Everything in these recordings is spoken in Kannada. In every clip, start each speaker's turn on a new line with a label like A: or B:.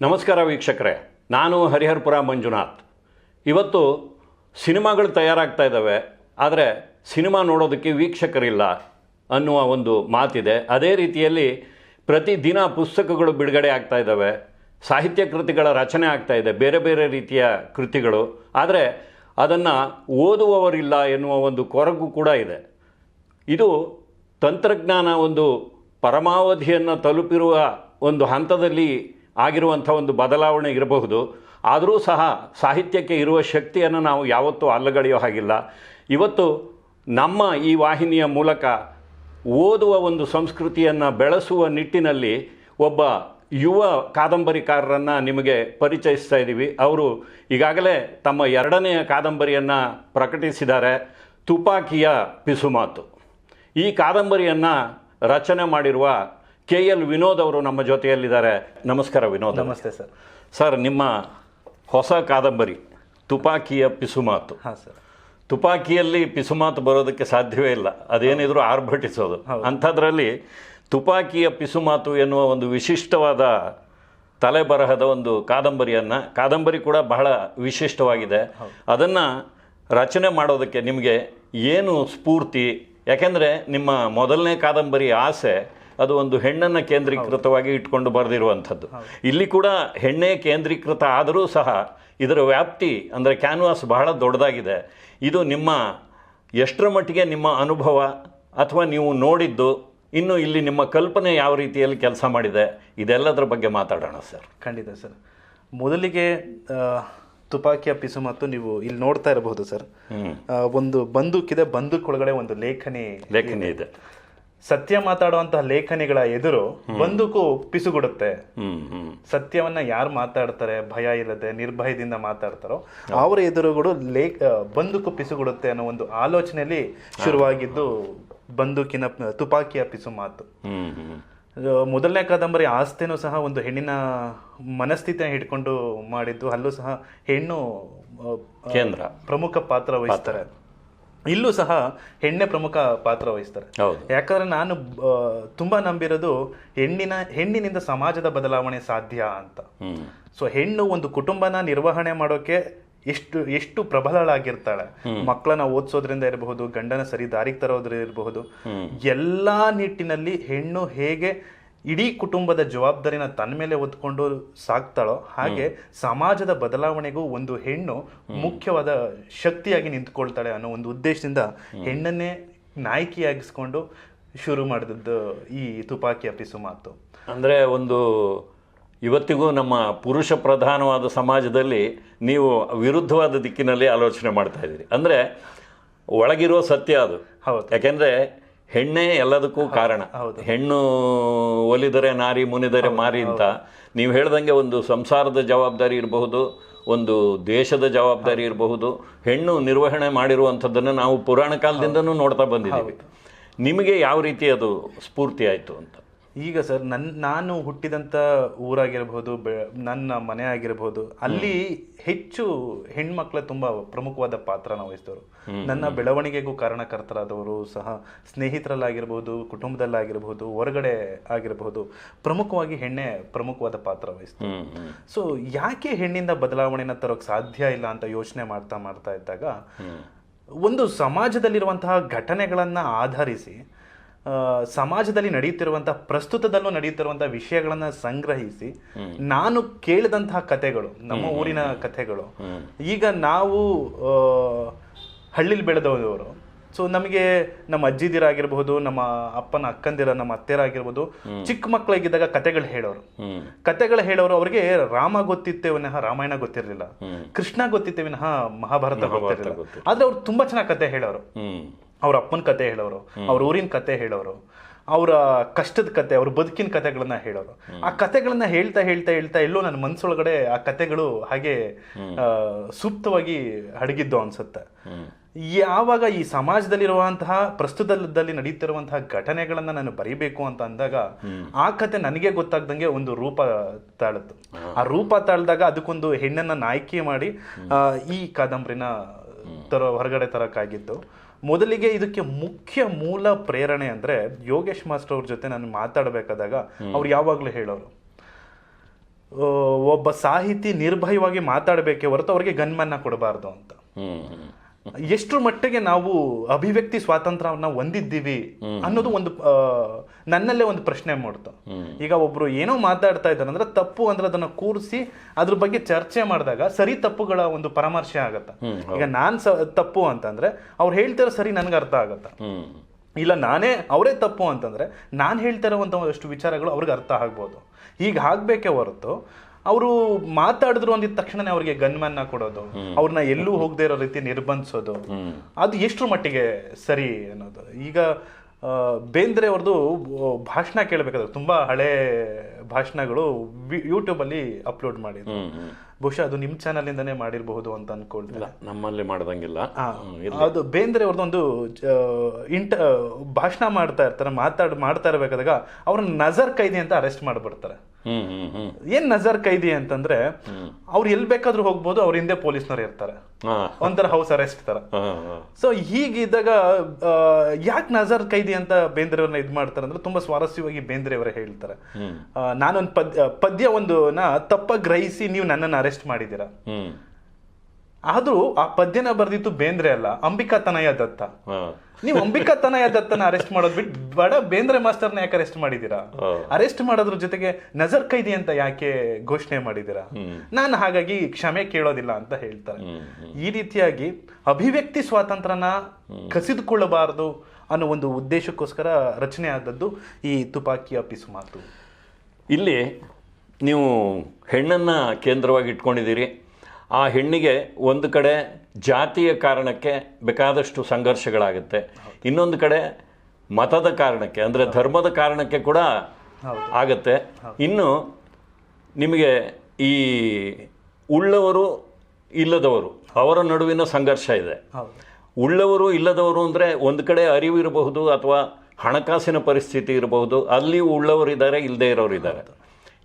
A: ನಮಸ್ಕಾರ ವೀಕ್ಷಕರೇ. ನಾನು ಹರಿಹರ್ಪುರ ಮಂಜುನಾಥ್. ಇವತ್ತು ಸಿನಿಮಾಗಳು ತಯಾರಾಗ್ತಾ ಇದ್ದಾವೆ. ಆದರೆ ಸಿನಿಮಾ ನೋಡೋದಕ್ಕೆ ವೀಕ್ಷಕರಿಲ್ಲ ಅನ್ನುವ ಒಂದು ಮಾತಿದೆ. ಅದೇ ರೀತಿಯಲ್ಲಿ ಪ್ರತಿದಿನ ಪುಸ್ತಕಗಳು ಬಿಡುಗಡೆ ಆಗ್ತಾ ಇದ್ದಾವೆ. ಸಾಹಿತ್ಯ ಕೃತಿಗಳ ರಚನೆ ಆಗ್ತಾ ಇದೆ. ಬೇರೆ ಬೇರೆ ರೀತಿಯ ಕೃತಿಗಳು. ಆದರೆ ಅದನ್ನು ಓದುವವರಿಲ್ಲ ಎನ್ನುವ ಒಂದು ಕೊರಗು ಕೂಡ ಇದೆ. ಇದು ತಂತ್ರಜ್ಞಾನ ಒಂದು ಪರಮಾವಧಿಯನ್ನು ತಲುಪಿರುವ ಒಂದು ಹಂತದಲ್ಲಿ ಆಗಿರುವಂಥ ಒಂದು ಬದಲಾವಣೆ ಇರಬಹುದು. ಆದರೂ ಸಹ ಸಾಹಿತ್ಯಕ್ಕೆ ಇರುವ ಶಕ್ತಿಯನ್ನು ನಾವು ಯಾವತ್ತೂ ಅಲ್ಲಗಳೆಯೋ ಹಾಗಿಲ್ಲ. ಇವತ್ತು ನಮ್ಮ ಈ ವಾಹಿನಿಯ ಮೂಲಕ ಓದುವ ಒಂದು ಸಂಸ್ಕೃತಿಯನ್ನು ಬೆಳೆಸುವ ನಿಟ್ಟಿನಲ್ಲಿ ಒಬ್ಬ ಯುವ ಕಾದಂಬರಿಕಾರರನ್ನು ನಿಮಗೆ ಪರಿಚಯಿಸ್ತಾ ಇದ್ದೀವಿ. ಅವರು ಈಗಾಗಲೇ ತಮ್ಮ ಎರಡನೆಯ ಕಾದಂಬರಿಯನ್ನು ಪ್ರಕಟಿಸಿದ್ದಾರೆ. ತುಪಾಕಿಯ ಪಿಸುಮಾತು. ಈ ಕಾದಂಬರಿಯನ್ನು ರಚನೆ ಮಾಡಿರುವ ಕೆ ಎಲ್ ವಿನೋದ್ ಅವರು ನಮ್ಮ ಜೊತೆಯಲ್ಲಿದ್ದಾರೆ. ನಮಸ್ಕಾರ ವಿನೋದ್
B: ನಮಸ್ತೆ ಸರ್.
A: ಸರ್ ನಿಮ್ಮ ಹೊಸ ಕಾದಂಬರಿ ತುಪಾಕಿಯ ಪಿಸುಮಾತು.
B: ಹಾಂ ಸರ್.
A: ತುಪಾಕಿಯಲ್ಲಿ ಪಿಸುಮಾತು ಬರೋದಕ್ಕೆ ಸಾಧ್ಯವೇ ಇಲ್ಲ. ಅದೇನಿದ್ರು ಆರ್ಭಟಿಸೋದು. ಅಂಥದ್ರಲ್ಲಿ ತುಪಾಕಿಯ ಪಿಸುಮಾತು ಎನ್ನುವ ಒಂದು ವಿಶಿಷ್ಟವಾದ ತಲೆಬರಹದ ಒಂದು ಕಾದಂಬರಿಯನ್ನು ಕಾದಂಬರಿ ಕೂಡ ಬಹಳ ವಿಶಿಷ್ಟವಾಗಿದೆ. ಅದನ್ನು ರಚನೆ ಮಾಡೋದಕ್ಕೆ ನಿಮಗೆ ಏನು ಸ್ಫೂರ್ತಿ? ಯಾಕೆಂದರೆ ನಿಮ್ಮ ಮೊದಲನೇ ಕಾದಂಬರಿ ಆಸೆ ಅದು ಒಂದು ಹೆಣ್ಣನ್ನು ಕೇಂದ್ರೀಕೃತವಾಗಿ ಇಟ್ಕೊಂಡು ಬರೆದಿರುವಂಥದ್ದು. ಇಲ್ಲಿ ಕೂಡ ಹೆಣ್ಣೇ ಕೇಂದ್ರೀಕೃತ ಆದರೂ ಸಹ ಇದರ ವ್ಯಾಪ್ತಿ ಅಂದರೆ ಕ್ಯಾನ್ವಾಸ್ ಬಹಳ ದೊಡ್ಡದಾಗಿದೆ. ಇದು ನಿಮ್ಮ ಎಷ್ಟರ ಮಟ್ಟಿಗೆ ನಿಮ್ಮ ಅನುಭವ ಅಥವಾ ನೀವು ನೋಡಿದ್ದು ಇನ್ನು ಇಲ್ಲಿ ನಿಮ್ಮ ಕಲ್ಪನೆ ಯಾವ ರೀತಿಯಲ್ಲಿ ಕೆಲಸ ಮಾಡಿದೆ ಇದೆಲ್ಲದರ ಬಗ್ಗೆ ಮಾತಾಡೋಣ ಸರ್.
B: ಖಂಡಿತ ಸರ್. ಮೊದಲಿಗೆ ತುಪಾಕಿಯ ಪಿಸು ಮತ್ತು ನೀವು ಇಲ್ಲಿ ನೋಡ್ತಾ ಇರಬಹುದು ಸರ್. ಒಂದು ಬಂದೂಕಿದೆ ಬಂದೂಕ್ ಒಳಗಡೆ ಒಂದು ಲೇಖನಿ
A: ಲೇಖನಿ ಇದೆ.
B: ಸತ್ಯ ಮಾತಾಡುವಂತಹ ಲೇಖನಿಗಳ ಎದುರು ಬಂದೂಕು ಪಿಸುಗುಡುತ್ತೆ ಸತ್ಯವನ್ನ ಯಾರು ಮಾತಾಡ್ತಾರೆ? ಭಯ ಇಲ್ಲದೆ ನಿರ್ಭಯದಿಂದ ಮಾತಾಡ್ತಾರೋ ಅವರ ಎದುರುಗಳು ಲೇಖ ಬಂದೂಕು ಪಿಸುಗುಡುತ್ತೆ ಅನ್ನೋ ಒಂದು ಆಲೋಚನೆಯಲ್ಲಿ ಶುರುವಾಗಿದ್ದು ಬಂದೂಕಿನ ತುಪಾಕಿಯ ಪಿಸು ಮಾತು. ಮೊದಲನೇ ಕಾದಂಬರಿ ಆಸ್ತಿನೂ ಸಹ ಒಂದು ಹೆಣ್ಣಿನ ಮನಸ್ಥಿತಿಯನ್ನು ಹಿಡ್ಕೊಂಡು ಮಾಡಿದ್ದು ಅಲ್ಲೂ ಸಹ ಹೆಣ್ಣು
A: ಕೇಂದ್ರ.
B: ಪ್ರಮುಖ ಪಾತ್ರ ವಹಿಸ್ತಾರೆ. ಇಲ್ಲೂ ಸಹ ಹೆಣ್ಣೆ ಪ್ರಮುಖ ಪಾತ್ರ ವಹಿಸ್ತಾರೆ. ಯಾಕಂದ್ರೆ ನಾನು ತುಂಬಾ ನಂಬಿರೋದು ಹೆಣ್ಣಿನ ಹೆಣ್ಣಿನಿಂದ ಸಮಾಜದ ಬದಲಾವಣೆ ಸಾಧ್ಯ ಅಂತ. ಸೊ ಹೆಣ್ಣು ಒಂದು ಕುಟುಂಬನ ನಿರ್ವಹಣೆ ಮಾಡೋಕೆ ಎಷ್ಟು ಎಷ್ಟು ಪ್ರಬಲಳಾಗಿರ್ತಾಳೆ. ಮಕ್ಕಳನ್ನ ಓದಿಸೋದ್ರಿಂದ ಇರಬಹುದು ಗಂಡನ ಸರಿ ದಾರಿಗೆ ತರೋದ್ರಿಂದ ಇರಬಹುದು. ಎಲ್ಲಾ ನಿಟ್ಟಿನಲ್ಲಿ ಹೆಣ್ಣು ಹೇಗೆ ಇಡೀ ಕುಟುಂಬದ ಜವಾಬ್ದಾರಿನ ತನ್ನ ಮೇಲೆ ಹೊತ್ಕೊಂಡು ಸಾಕ್ತಾಳೋ ಹಾಗೆ ಸಮಾಜದ ಬದಲಾವಣೆಗೂ ಒಂದು ಹೆಣ್ಣು ಮುಖ್ಯವಾದ ಶಕ್ತಿಯಾಗಿ ನಿಂತ್ಕೊಳ್ತಾಳೆ ಅನ್ನೋ ಒಂದು ಉದ್ದೇಶದಿಂದ ಹೆಣ್ಣನ್ನೇ ನಾಯಕಿಯಾಗಿಸ್ಕೊಂಡು ಶುರು ಮಾಡಿದದ್ದು ಈ ತುಪಾಕಿ ಅಪಿಸು ಮಾತು
A: ಅಂದರೆ ಒಂದು ಇವತ್ತಿಗೂ ನಮ್ಮ ಪುರುಷ ಪ್ರಧಾನವಾದ ಸಮಾಜದಲ್ಲಿ ನೀವು ವಿರುದ್ಧವಾದ ದಿಕ್ಕಿನಲ್ಲಿ ಆಲೋಚನೆ ಮಾಡ್ತಾ ಇದ್ದೀರಿ. ಅಂದರೆ ಒಳಗಿರೋ ಸತ್ಯ ಅದು.
B: ಹೌದು.
A: ಯಾಕೆಂದರೆ ಹೆಣ್ಣೇ ಎಲ್ಲದಕ್ಕೂ ಕಾರಣ. ಹೆಣ್ಣು ಒಲಿದರೆ ನಾರಿ ಮುನಿದರೆ ಮಾರಿ ಅಂತ. ನೀವು ಹೇಳ್ದಂಗೆ ಒಂದು ಸಂಸಾರದ ಜವಾಬ್ದಾರಿ ಇರಬಹುದು ಒಂದು ದೇಶದ ಜವಾಬ್ದಾರಿ ಇರಬಹುದು. ಹೆಣ್ಣು ನಿರ್ವಹಣೆ ಮಾಡಿರುವಂಥದ್ದನ್ನು ನಾವು ಪುರಾಣ ಕಾಲದಿಂದನೂ ನೋಡ್ತಾ ಬಂದಿದ್ದೀವಿ. ನಿಮಗೆ ಯಾವ ರೀತಿ ಅದು ಸ್ಫೂರ್ತಿ ಆಯಿತು ಅಂತ?
B: ಈಗ ಸರ್ ನನ್ ನಾನು ಹುಟ್ಟಿದಂತ ಊರಾಗಿರಬಹುದು ಬೆ- ನನ್ನ ಮನೆ ಆಗಿರಬಹುದು ಅಲ್ಲಿ ಹೆಚ್ಚು ಹೆಣ್ಮಕ್ಳ ತುಂಬಾ ಪ್ರಮುಖವಾದ ಪಾತ್ರನ ವಹಿಸಿದವರು. ನನ್ನ ಬೆಳವಣಿಗೆಗೂ ಕಾರಣಕರ್ತರಾದವರು ಸಹ ಸ್ನೇಹಿತರಲ್ಲಾಗಿರ್ಬೋದು ಕುಟುಂಬದಲ್ಲಾಗಿರ್ಬೋದು ಹೊರಗಡೆ ಆಗಿರಬಹುದು ಪ್ರಮುಖವಾಗಿ ಹೆಣ್ಣೆ ಪ್ರಮುಖವಾದ ಪಾತ್ರ
A: ಹ್ಮ್
B: ಸೊ ಯಾಕೆ ಹೆಣ್ಣಿಂದ ಬದಲಾವಣೆನ ತರೋಕ್ ಸಾಧ್ಯ ಇಲ್ಲ ಅಂತ ಯೋಚನೆ ಮಾಡ್ತಾ ಮಾಡ್ತಾ ಇದ್ದಾಗ ಒಂದು ಸಮಾಜದಲ್ಲಿರುವಂತಹ ಘಟನೆಗಳನ್ನ ಆಧರಿಸಿ ಸಮಾಜದಲ್ಲಿ ನಡೆಯುತ್ತಿರುವಂತಹ ಪ್ರಸ್ತುತದಲ್ಲೂ ನಡೆಯುತ್ತಿರುವಂತಹ ವಿಷಯಗಳನ್ನ ಸಂಗ್ರಹಿಸಿ ನಾನು ಕೇಳಿದಂತಹ ಕಥೆಗಳು ನಮ್ಮ ಊರಿನ ಕಥೆಗಳು. ಈಗ ನಾವು ಹಳ್ಳಿಲಿ ಬೆಳೆದವರು ಸೊ ನಮಗೆ ನಮ್ಮ ಅಜ್ಜಿದಿರಾಗಿರ್ಬಹುದು ನಮ್ಮ ಅಪ್ಪನ ಅಕ್ಕಂದಿರ ನಮ್ಮ ಅತ್ತೆರಾಗಿರ್ಬೋದು ಚಿಕ್ಕ ಮಕ್ಕಳಾಗಿದ್ದಾಗ ಕತೆಗಳು ಹೇಳೋರು. ಕತೆಗಳು ಹೇಳೋರು ಅವ್ರಿಗೆ ರಾಮ ಗೊತ್ತಿತ್ತೇ ವಿನಃ ರಾಮಾಯಣ ಗೊತ್ತಿರಲಿಲ್ಲ. ಕೃಷ್ಣ ಗೊತ್ತಿತ್ತೇ ವಿನಃ ಮಹಾಭಾರತ ಗೊತ್ತಿರಲಿಲ್ಲ. ಆದ್ರೆ ಅವ್ರು ತುಂಬಾ ಚೆನ್ನಾಗಿ ಕತೆ ಹೇಳೋರು. ಅವ್ರ ಅಪ್ಪನ ಕತೆ ಹೇಳೋರು ಅವ್ರ ಊರಿನ ಕತೆ ಹೇಳೋರು ಅವರ ಕಷ್ಟದ ಕತೆ ಅವ್ರ ಬದುಕಿನ ಕತೆಗಳನ್ನ ಹೇಳೋರು. ಆ ಕತೆಗಳನ್ನ ಹೇಳ್ತಾ ಹೇಳ್ತಾ ಹೇಳ್ತಾ ಎಲ್ಲೋ ನನ್ನ ಮನ್ಸೊಳಗಡೆ ಆ ಕತೆಗಳು ಹಾಗೆ ಆ, ಸೂಕ್ತವಾಗಿ ಅಡಗಿದ್ದು ಅನ್ಸುತ್ತೆ. ಯಾವಾಗ ಈ ಸಮಾಜದಲ್ಲಿರುವಂತಹ ಪ್ರಸ್ತುತದಲ್ಲಿ ನಡೀತಿರುವಂತಹ ಘಟನೆಗಳನ್ನ ನಾನು ಬರೀಬೇಕು ಅಂತ ಅಂದಾಗ ಆ ಕತೆ ನನಗೆ ಗೊತ್ತಾಗ್ದಂಗೆ ಒಂದು ರೂಪ ತಾಳತ್ತು. ಆ ರೂಪ ತಾಳ್ದಾಗ ಅದಕ್ಕೊಂದು ಹೆಣ್ಣನ್ನ ನಾಯ್ಕೆ ಮಾಡಿ ಈ ಕಾದಂಬರಿನ ತರ ಹೊರಗಡೆ ತರಕ್ಕಾಗಿದ್ದು ಮೊದಲಿಗೆ ಇದಕ್ಕೆ ಮುಖ್ಯ ಮೂಲ ಪ್ರೇರಣೆ ಅಂದ್ರೆ ಯೋಗೇಶ್ ಮಾಸ್ಟರ್ ಅವ್ರ ಜೊತೆ ನಾನು ಮಾತಾಡಬೇಕಾದಾಗ ಅವ್ರು ಯಾವಾಗಲೂ ಹೇಳೋರು. ಒಬ್ಬ ಸಾಹಿತಿ ನಿರ್ಭಯವಾಗಿ ಮಾತಾಡಬೇಕೇ ಹೊರತು ಅವ್ರಿಗೆ ಗನ್ಮನ್ನ ಕೊಡಬಾರ್ದು ಅಂತ. ಎಷ್ಟರ ಮಟ್ಟಿಗೆ ನಾವು ಅಭಿವ್ಯಕ್ತಿ ಸ್ವಾತಂತ್ರ್ಯವನ್ನ ಹೊಂದಿದ್ದೀವಿ ಅನ್ನೋದು ಒಂದು ನನ್ನಲ್ಲೇ ಒಂದು ಪ್ರಶ್ನೆ ಮಾಡ್ತು. ಈಗ ಒಬ್ರು ಏನೋ ಮಾತಾಡ್ತಾ ಇದ್ದಾರೆ ಅಂದ್ರೆ ತಪ್ಪು ಅಂದ್ರೆ ಅದನ್ನ ಕೂರಿಸಿ ಅದ್ರ ಬಗ್ಗೆ ಚರ್ಚೆ ಮಾಡಿದಾಗ ಸರಿ ತಪ್ಪುಗಳ ಒಂದು ಪರಾಮರ್ಶೆ ಆಗತ್ತ. ಈಗ ನಾನ್ ಸ ತಪ್ಪು ಅಂತಂದ್ರೆ ಅವ್ರು ಹೇಳ್ತಿರೋ ಸರಿ ನನ್ಗೆ ಅರ್ಥ ಆಗತ್ತ. ಇಲ್ಲ ನಾನೇ ಅವರೇ ತಪ್ಪು ಅಂತಂದ್ರೆ ನಾನು ಹೇಳ್ತಾ ಇರೋವಂಥ ಒಂದಷ್ಟು ವಿಚಾರಗಳು ಅವ್ರಿಗೆ ಅರ್ಥ ಆಗ್ಬೋದು. ಈಗ ಆಗ್ಬೇಕೇ ಹೊರತು ಅವರು ಮಾತಾಡಿದ್ರು ಅಂದಿದ ತಕ್ಷಣನೇ ಅವ್ರಿಗೆ ಗನ್ಮನ್ನ ಕೊಡೋದು. ಅವ್ರನ್ನ ಎಲ್ಲೂ ಹೋಗದೆ ಇರೋ ರೀತಿ ನಿರ್ಬಂಧಿಸೋದು. ಅದು ಎಷ್ಟ್ರ ಮಟ್ಟಿಗೆ ಸರಿ ಅನ್ನೋದು. ಈಗ ಬೇಂದ್ರೆ ಅವ್ರದ್ದು ಭಾಷಣ ಕೇಳಬೇಕಾದ್ರೆ ತುಂಬಾ ಹಳೆ ಭಾಷಣಗಳು ಯೂಟ್ಯೂಬಲ್ಲಿ ಅಪ್ಲೋಡ್ ಮಾಡಿದ್ರು. ಬಹುಶಃ ಅದು ನಿಮ್ಮ ಚಾನಲಿಂದನೇ ಮಾಡಿರಬಹುದು ಅಂತ
A: ಅನ್ಕೊಳ್ತಿಲ್ಲ ನಮ್ಮಲ್ಲಿ ಮಾಡ್ದಂಗಿಲ್ಲ.
B: ಅದು ಬೇಂದ್ರೆ ಅವ್ರದ್ದೊಂದು ಇಂಟ ಭಾಷಣ ಮಾಡ್ತಾ ಇರ್ತಾರೆ ಮಾತಾಡ್ ಮಾಡ್ತಾ ಇರ್ಬೇಕಾದಾಗ ಅವ್ರನ್ನ ನಜರ್ ಕೈದಿ ಅಂತ ಅರೆಸ್ಟ್ ಮಾಡ್ಬಿಡ್ತಾರೆ. ಏನ್ ನಜರ್ ಕೈದಿ ಅಂತಂದ್ರೆ ಅವ್ರು ಎಲ್ ಬೇಕಾದ್ರೂ ಹೋಗ್ಬೋದು ಅವ್ರ ಹಿಂದೆ ಪೊಲೀಸ್ನವ್ರು ಇರ್ತಾರೆ. ಒಂಥರ ಹೌಸ್ ಅರೆಸ್ಟ್ ತರ. ಸೊ ಹೀಗಿದ್ದಾಗ ಯಾಕೆ ನಜರ್ ಕೈದಿ ಅಂತ ಬೇಂದ್ರೆ ಅವ್ರನ್ನ ಇದ್ ಮಾಡ್ತಾರೆ ಅಂದ್ರೆ ತುಂಬಾ ಸ್ವಾರಸ್ಯವಾಗಿ ಬೇಂದ್ರೆ ಅವರೇ ಹೇಳ್ತಾರೆ ನಾನೊಂದು ಪದ್ಯ ಪದ್ಯ ಒಂದು ನ ತಪ್ಪಾಗಿ ಗ್ರಹಿಸಿ ನೀವು ನನ್ನನ್ನು ಅರೆಸ್ಟ್ ಮಾಡಿದ್ದೀರಾ. ಆದ್ರೂ ಆ ಪದ್ಯನ ಬರ್ದಿತ್ತು ಬೇಂದ್ರೆ ಅಲ್ಲ ಅಂಬಿಕಾ ತನಯ ದತ್ತ ನೀವು ಅಂಬಿಕಾ ತನಯ ದತ್ತನ ಅರೆಸ್ಟ್ ಮಾಡೋದ್ ಬಿಟ್ ಬಡ ಬೇಂದ್ರೆ ಮಾಸ್ಟರ್ನ ಯಾಕೆ ಅರೆಸ್ಟ್ ಮಾಡಿದೀರಾ? ಅರೆಸ್ಟ್ ಮಾಡೋದ್ರ ಜೊತೆಗೆ ನಜರ್ ಕೈದಿ ಅಂತ ಯಾಕೆ ಘೋಷಣೆ ಮಾಡಿದೀರಾ? ನಾನು ಹಾಗಾಗಿ ಕ್ಷಮೆ ಕೇಳೋದಿಲ್ಲ ಅಂತ ಹೇಳ್ತಾರೆ. ಈ ರೀತಿಯಾಗಿ ಅಭಿವ್ಯಕ್ತಿ ಸ್ವಾತಂತ್ರ್ಯನ ಕಸಿದುಕೊಳ್ಳಬಾರದು ಅನ್ನೋ ಒಂದು ಉದ್ದೇಶಕ್ಕೋಸ್ಕರ ರಚನೆ ಆದದ್ದು ಈ ತುಪಾಕಿ ಅಪ್ಪಿಸು ಮಾತು.
A: ಇಲ್ಲಿ ನೀವು ಹೆಣ್ಣನ್ನು ಕೇಂದ್ರವಾಗಿ ಇಟ್ಕೊಂಡಿದ್ದೀರಿ. ಆ ಹೆಣ್ಣಿಗೆ ಒಂದು ಕಡೆ ಜಾತಿಯ ಕಾರಣಕ್ಕೆ ಬೇಕಾದಷ್ಟು ಸಂಘರ್ಷಗಳಾಗುತ್ತೆ. ಇನ್ನೊಂದು ಕಡೆ ಮತದ ಕಾರಣಕ್ಕೆ ಅಂದರೆ ಧರ್ಮದ ಕಾರಣಕ್ಕೆ ಕೂಡ ಆಗುತ್ತೆ. ಇನ್ನು ನಿಮಗೆ ಈ ಉಳ್ಳವರು ಇಲ್ಲದವರು ಅವರ ನಡುವಿನ ಸಂಘರ್ಷ ಇದೆ. ಉಳ್ಳವರು ಇಲ್ಲದವರು ಅಂದರೆ ಒಂದು ಕಡೆ ಅರಿವು ಇರಬಹುದು ಅಥವಾ ಹಣಕಾಸಿನ ಪರಿಸ್ಥಿತಿ ಇರಬಹುದು ಅಲ್ಲಿ ಉಳ್ಳವರಿದ್ದಾರೆ ಇಲ್ಲದೇ ಇಲ್ಲದೆ ಇರೋರು ಇದ್ದಾರೆ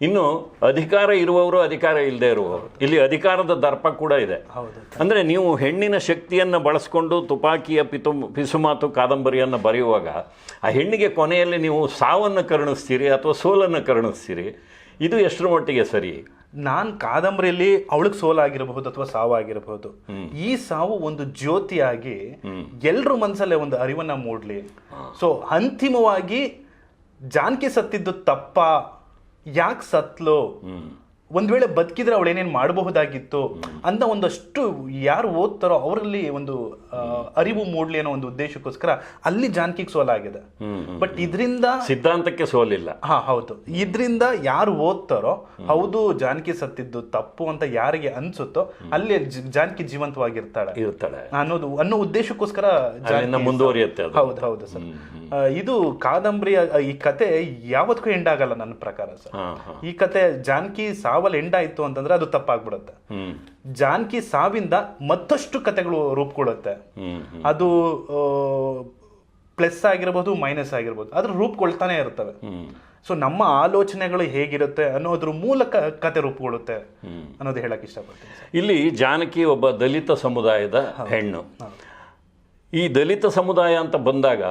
A: ಇನ್ನು ಅಧಿಕಾರ ಇರುವವರು ಅಧಿಕಾರ ಇಲ್ಲದೆ ಇರುವವರು. ಇಲ್ಲಿ ಅಧಿಕಾರದ ದರ್ಪ ಕೂಡ ಇದೆ.
B: ಹೌದು.
A: ಅಂದರೆ ನೀವು ಹೆಣ್ಣಿನ ಶಕ್ತಿಯನ್ನು ಬಳಸ್ಕೊಂಡು ತುಪಾಕಿಯ ಪಿತು ಪಿಸುಮಾತು ಕಾದಂಬರಿಯನ್ನು ಬರೆಯುವಾಗ ಆ ಹೆಣ್ಣಿಗೆ ಕೊನೆಯಲ್ಲಿ ನೀವು ಸಾವನ್ನು ಕರುಣಿಸ್ತೀರಿ ಅಥವಾ ಸೋಲನ್ನು ಕರುಣಿಸ್ತೀರಿ? ಇದು ಎಷ್ಟರ ಮಟ್ಟಿಗೆ ಸರಿ?
B: ನಾನು ಕಾದಂಬರಿಯಲ್ಲಿ ಅವಳಿಗೆ ಸೋಲಾಗಿರಬಹುದು ಅಥವಾ ಸಾವಾಗಿರಬಹುದು. ಈ ಸಾವು ಒಂದು ಜ್ಯೋತಿಯಾಗಿ ಎಲ್ರ ಮನಸ್ಸಲ್ಲೇ ಒಂದು ಅರಿವನ್ನ ಮೂಡಲಿ. ಸೊ ಅಂತಿಮವಾಗಿ ಜಾನಕಿ ಸತ್ತಿದ್ದು ತಪ್ಪ ಯಾಕೆ ಸತ್ಲು ಒಂದ್ ವೇಳೆ ಬದುಕಿದ್ರೆ ಅವಳು ಏನೇನ್ ಮಾಡಬಹುದಾಗಿತ್ತು ಅಂತ ಒಂದಷ್ಟು ಯಾರು ಓದ್ತಾರೋ ಅವರಲ್ಲಿ ಒಂದು ಅರಿವು ಮೂಡ್ಲಿ ಅನ್ನೋ ಒಂದು ಉದ್ದೇಶಕ್ಕೋಸ್ಕರ ಅಲ್ಲಿ ಜಾನಕಿಗೆ ಸೋಲಾಗಿದೆ. ಬಟ್ ಇದರಿಂದ
A: ಸಿದ್ಧಾಂತಕ್ಕೆ ಸೋಲಿಲ್ಲ.
B: ಹಾ ಹೌದು. ಇದ್ರಿಂದ ಯಾರು ಓದ್ತಾರೋ ಹೌದು ಜಾನಕಿ ಸತ್ತಿದ್ದು ತಪ್ಪು ಅಂತ ಯಾರಿಗೆ ಅನ್ಸುತ್ತೋ ಅಲ್ಲಿ ಜಾನಕಿ ಜೀವಂತವಾಗಿರ್ತಾಳೆ.
A: ಇರ್ತಾಳೆ.
B: ಅನ್ನೋದು ಅನ್ನೋ ಉದ್ದೇಶಕ್ಕೋಸ್ಕರ
A: ಮುಂದುವರಿಯುತ್ತೆ
B: ಹೌದು ಹೌದು ಸರ್. ಇದು ಕಾದಂಬರಿಯ ಈ ಕತೆ ಯಾವತ್ತೂ ಎಂಡ್ ಆಗಲ್ಲ ನನ್ನ ಪ್ರಕಾರ ಸರ್. ಈ ಕತೆ ಜಾನಕಿ ಸಾವಲ್ಲಿ ಎಂಡ್ ಆಯ್ತು ಅಂತಂದ್ರೆ ಅದು ತಪ್ಪಾಗ್ಬಿಡುತ್ತೆ. ಜಾನ್ಕಿ ಸಾವಿಂದ ಮತ್ತಷ್ಟು ಕತೆಗಳು ರೂಪುಗೊಳ್ಳುತ್ತೆ.
A: ಹ್ಞೂ
B: ಅದು ಪ್ಲಸ್ ಆಗಿರ್ಬೋದು ಮೈನಸ್ ಆಗಿರ್ಬೋದು ಅದ್ರ ರೂಪುಗೊಳ್ತಾನೆ ಇರ್ತವೆ. ಸೊ ನಮ್ಮ ಆಲೋಚನೆಗಳು ಹೇಗಿರುತ್ತೆ ಅನ್ನೋದ್ರ ಮೂಲಕ ಕತೆ ರೂಪುಗೊಳ್ಳುತ್ತೆ ಅನ್ನೋದು ಹೇಳಕ್ ಇಷ್ಟಪಡ್ತೀನಿ
A: ಇಲ್ಲಿ ಜಾನಕಿ ಒಬ್ಬ ದಲಿತ ಸಮುದಾಯದ ಹೆಣ್ಣು. ಈ ದಲಿತ ಸಮುದಾಯ ಅಂತ ಬಂದಾಗ